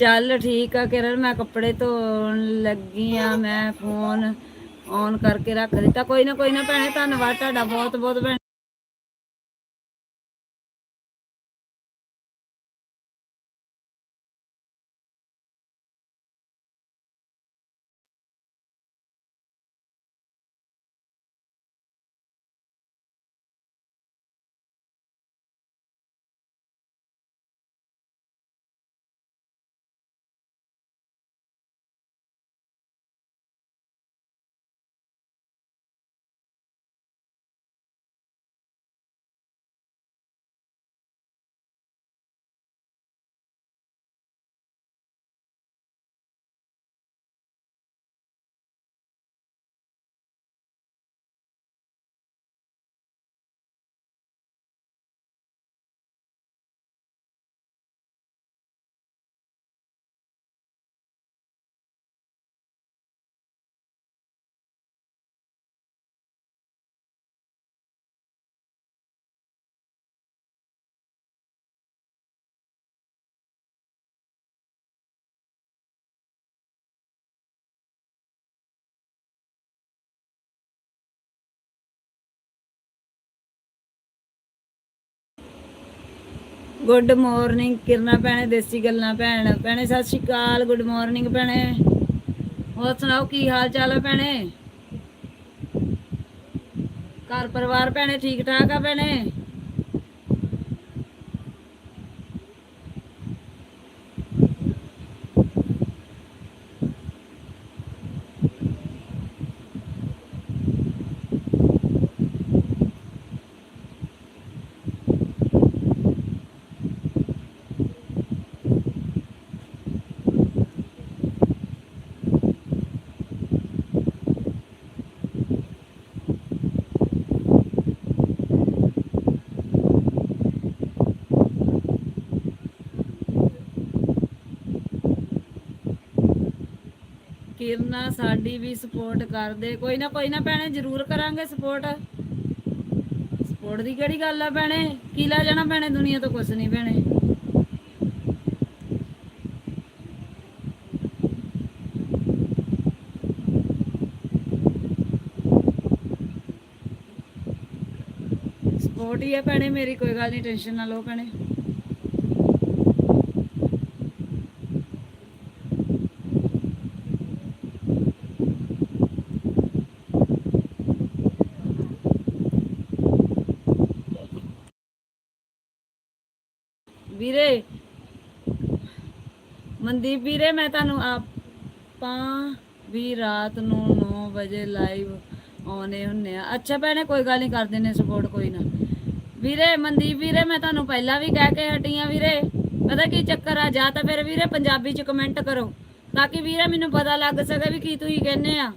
Speaker 1: ਚੱਲ ਠੀਕ ਆ ਕਿਰਨ, ਮੈਂ ਕੱਪੜੇ ਧੋਣ ਲੱਗੀ ਆ, ਮੈਂ ਫੋਨ ਔਨ ਕਰਕੇ ਰੱਖ ਦਿੱਤਾ। ਕੋਈ ਨਾ ਕੋਈ ਨਾ ਭੈਣੇ, ਧੰਨਵਾਦ ਤੁਹਾਡਾ ਬਹੁਤ ਬਹੁਤ ਭੈਣ। ਗੁੱਡ ਮਾਰਨਿੰਗ ਕਿਰਨਾ ਭੈਣੇ, ਦੇਸੀ ਗੱਲਾਂ ਭੈਣ। ਭੈਣੇ, ਸਤਿ ਸ਼੍ਰੀ ਅਕਾਲ ਗੁੱਡ ਮਾਰਨਿੰਗ ਭੈਣੇ। ਹੋਰ ਸੁਣਾਓ, ਕੀ ਹਾਲ ਚਾਲ ਹੈ ਭੈਣੇ? ਘਰ ਪਰਿਵਾਰ ਭੈਣੇ ਠੀਕ ਠਾਕ ਆ ਭੈਣੇ? ਕਿਰਨਾ ਸਾਡੀ ਵੀ ਸਪੋਰਟ ਕਰਦੇ। ਕੋਈ ਨਾ ਕੋਈ ਨਾ ਭੈਣੇ, ਜ਼ਰੂਰ ਕਰਾਂਗੇ ਸਪੋਰਟ ਸਪੋਰਟ ਦੀ ਕਿਹੜੀ ਗੱਲ ਆ ਭੈਣੇ? ਕੀ ਲੈ ਜਾਣਾ ਭੈਣੇ ਦੁਨੀਆ ਤੋਂ? ਕੁਛ ਨਹੀਂ ਭੈਣੇ। ਸਪੋਰਟ ਹੀ ਆ ਭੈਣੇ ਮੇਰੀ, ਕੋਈ ਗੱਲ ਨਹੀਂ ਟੈਨਸ਼ਨ ਨਾ ਲਓ ਭੈਣੇ ਵੀਰੇ ਮਨਦੀਪ ਵੀਰੇ, ਮੈਂ ਤੁਹਾਨੂੰ ਆਪਾਂ ਵੀ ਰਾਤ ਨੂੰ 9 ਵਜੇ ਲਾਈਵ ਆਉਨੇ ਹੁੰਨੇ ਆ। ਅੱਛਾ ਭੈਣੇ, ਕੋਈ ਗੱਲ ਨਹੀਂ ਕਰਦੇ ਨੇ ਸਪੋਰਟ ਕੋਈ ਨਾ। ਵੀਰੇ, ਮਨਦੀਪ ਵੀਰੇ, ਮੈਂ ਤੁਹਾਨੂੰ ਪਹਿਲਾਂ ਵੀ ਕਹਿ ਕੇ ਹਟੀ ਵੀਰੇ। ਪਤਾ ਕੀ ਚੱਕਰ ਆ? ਜਾਂ ਤਾਂ ਫਿਰ ਵੀਰੇ ਪੰਜਾਬੀ ਚ ਕਮੈਂਟ ਕਰੋ, ਤਾਂ ਕਿ ਵੀਰੇ ਮੈਨੂੰ ਪਤਾ ਲੱਗ ਸਕੇ ਵੀ ਕੀ ਤੁਸੀਂ ਕਹਿੰਦੇ ਆ।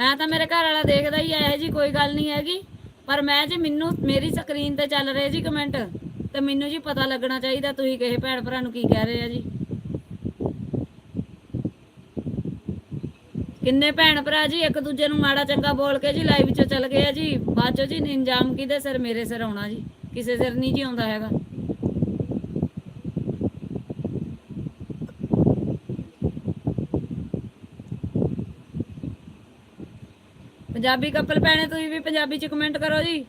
Speaker 1: ਐ ਤਾਂ ਮੇਰੇ ਘਰ ਵਾਲਾ ਦੇਖਦਾ ਹੀ ਐ ਜੀ ਕੋਈ ਗੱਲ ਨਹੀਂ ਹੈਗੀ। ਪਰ ਮੈਂ ਜੀ, ਮੈਨੂੰ, ਮੇਰੀ ਸਕਰੀਨ ਤੇ ਚੱਲ ਰਿਹਾ ਜੀ ਕਮੈਂਟ ਤੇ ਮੈਨੂੰ ਜੀ ਪਤਾ ਲੱਗਣਾ ਚਾਹੀਦਾ ਤੁਸੀਂ ਕਿਸੇ ਭੈਣ ਭਰਾ ਨੂੰ ਕੀ ਕਹਿ ਰਹੇ ਆ ਜੀ। ਕਿੰਨੇ ਭੈਣ ਭਰਾ ਜੀ, ਇੱਕ ਦੂਜੇ ਨੂੰ ਮਾੜਾ ਚੰਗਾ ਬੋਲ ਕੇ ਜੀ ਲਾਈਵ 'ਚ ਚੱਲ ਗਏ ਆ ਜੀ। ਬਾਅਦ 'ਚ ਜੀ ਇੰਜਾਮ ਕਿਹਦੇ ਸਿਰ ਮੇਰੇ ਸਿਰ ਆਉਣਾ ਜੀ? ਕਿਸੇ ਸਿਰ ਨਹੀਂ ਜੀ ਆਉਂਦਾ ਹੈਗਾ। ਪੰਜਾਬੀ ਕਪਲ ਭੈਣੇ, ਤੁਸੀਂ ਵੀ ਪੰਜਾਬੀ 'ਚ ਕਮੈਂਟ ਕਰੋ ਜੀ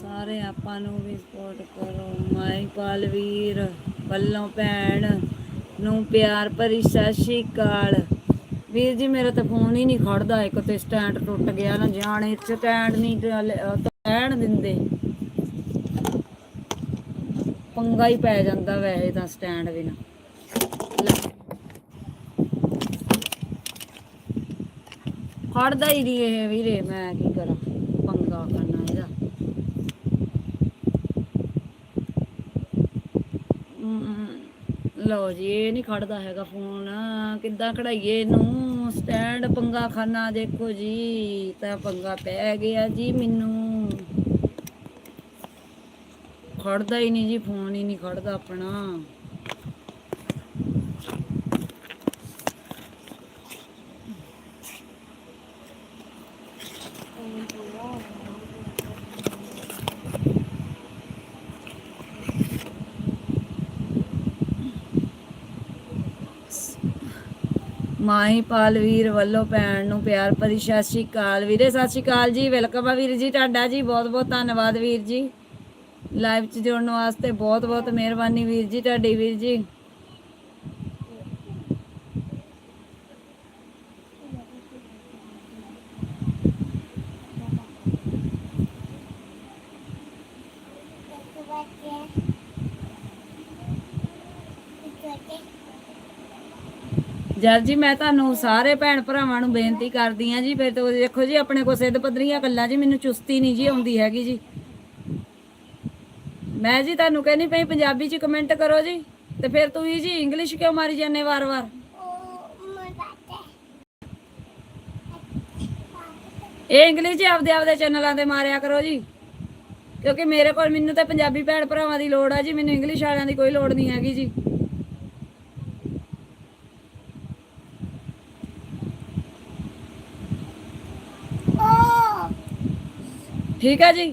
Speaker 1: ਸਾਰੇ ਆਪਾਂ ਨੂੰ ਵੀ ਸਪੋਰਟ ਕਰੋ ਮਾਈ ਪਾਲਵੀਰ ਵੱਲੋਂ ਭੈਣ ਨੂੰ ਪਿਆਰ ਭਰੀ, ਸਤਿ ਸ਼੍ਰੀ ਅਕਾਲ। ਵੀਰ ਜੀ, ਮੇਰਾ ਤਾਂ ਫੋਨ ਹੀ ਨਹੀਂ ਖੜਦਾ। ਇੱਕ ਤੇ ਸਟੈਂਡ ਟੁੱਟ ਗਿਆ ਨਾ, ਜਾਣੇ ਸਟੈਂਡ ਨਹੀਂ ਰਹਿਣ ਦਿੰਦੇ। ਪੰਗਾ ਹੀ ਪੈ ਜਾਂਦਾ ਵੈਸੇ ਤਾਂ ਸਟੈਂਡ ਵੀ ਖੜਦਾ ਹੀ ਨਹੀਂ ਇਹ ਵੀਰੇ, ਮੈਂ ਕੀ ਕਰਾਂ? ਪੰਗਾ ਕਰਨਾ ਇਹਦਾ। ਲਓ ਜੀ, ਇਹ ਨਹੀਂ ਖੜਦਾ ਹੈਗਾ ਫੋਨ। ਕਿੱਦਾਂ ਕਢਾਈਏ ਇਹਨੂੰ? ਸਟੈਂਡ ਪੰਗਾ ਖਾਨਾ ਦੇਖੋ ਜੀ, ਤਾਂ ਪੰਗਾ ਪੈ ਗਿਆ ਜੀ ਮੈਨੂੰ। ਖੜਦਾ ਹੀ ਨਹੀਂ ਜੀ, ਫੋਨ ਹੀ ਨਹੀਂ ਖੜਦਾ ਆਪਣਾ। ਮਾਹੀ ਪਾਲਵੀਰ ਵੱਲੋਂ ਭੈਣ ਨੂੰ ਪਿਆਰ ਭਰੀ ਸਤਿ ਸ਼੍ਰੀ ਅਕਾਲ। ਵੀਰੇ, ਸਤਿ ਸ਼੍ਰੀ ਅਕਾਲ ਜੀ। ਵੈਲਕਮ ਆ ਵੀਰ ਜੀ, ਤੁਹਾਡਾ ਜੀ। ਬਹੁਤ ਬਹੁਤ ਧੰਨਵਾਦ ਵੀਰ ਜੀ। ਲਾਈਵ 'ਚ ਜੁੜਨ ਵਾਸਤੇ ਬਹੁਤ ਬਹੁਤ ਮਿਹਰਬਾਨੀ ਵੀਰ ਜੀ, ਤੁਹਾਡੀ ਵੀਰ ਜੀ। ਜਦ ਜੀ ਮੈਂ ਤੁਹਾਨੂੰ ਸਾਰੇ ਭੈਣ ਭਰਾਵਾਂ ਨੂੰ ਬੇਨਤੀ ਕਰਦੀ ਆ ਜੀ, ਫਿਰ ਤੋਂ ਦੇਖੋ ਜੀ, ਆਪਣੇ ਕੋ ਸਿੱਧ ਪੱਧਰੀਆਂ ਗੱਲਾਂ ਜੀ, ਮੈਨੂੰ ਚੁਸਤੀ ਨਹੀਂ ਜੀ ਆਉਂਦੀ ਹੈਗੀ ਜੀ। ਮੈਂ ਜੀ ਤੁਹਾਨੂੰ ਕਹਿੰਦੀ ਪਈ, ਪੰਜਾਬੀ ਚ ਕਮੈਂਟ ਕਰੋ ਜੀ, ਤੇ ਫਿਰ ਤੁਸੀਂ ਜੀ ਇੰਗਲਿਸ਼ ਕਿਉਂ ਮਾਰੀ ਜਾਂਦੇ ਵਾਰ-ਵਾਰ? ਇਹ ਇੰਗਲਿਸ਼ ਜੀ ਆਪਦੇ ਆਪਦੇ ਚੈਨਲਾਂ ਤੇ ਮਾਰਿਆ ਕਰੋ ਜੀ, ਕਿਉਂਕਿ ਮੇਰੇ ਕੋਲ ਮੈਨੂੰ ਤਾਂ ਪੰਜਾਬੀ ਭੈਣ ਭਰਾਵਾਂ ਦੀ ਲੋੜ ਆ ਜੀ, ਮੈਨੂੰ ਇੰਗਲਿਸ਼ ਵਾਲਿਆਂ ਦੀ ਕੋਈ ਲੋੜ ਨਹੀਂ ਹੈਗੀ ਜੀ। ਠੀਕ ਹੈ ਜੀ?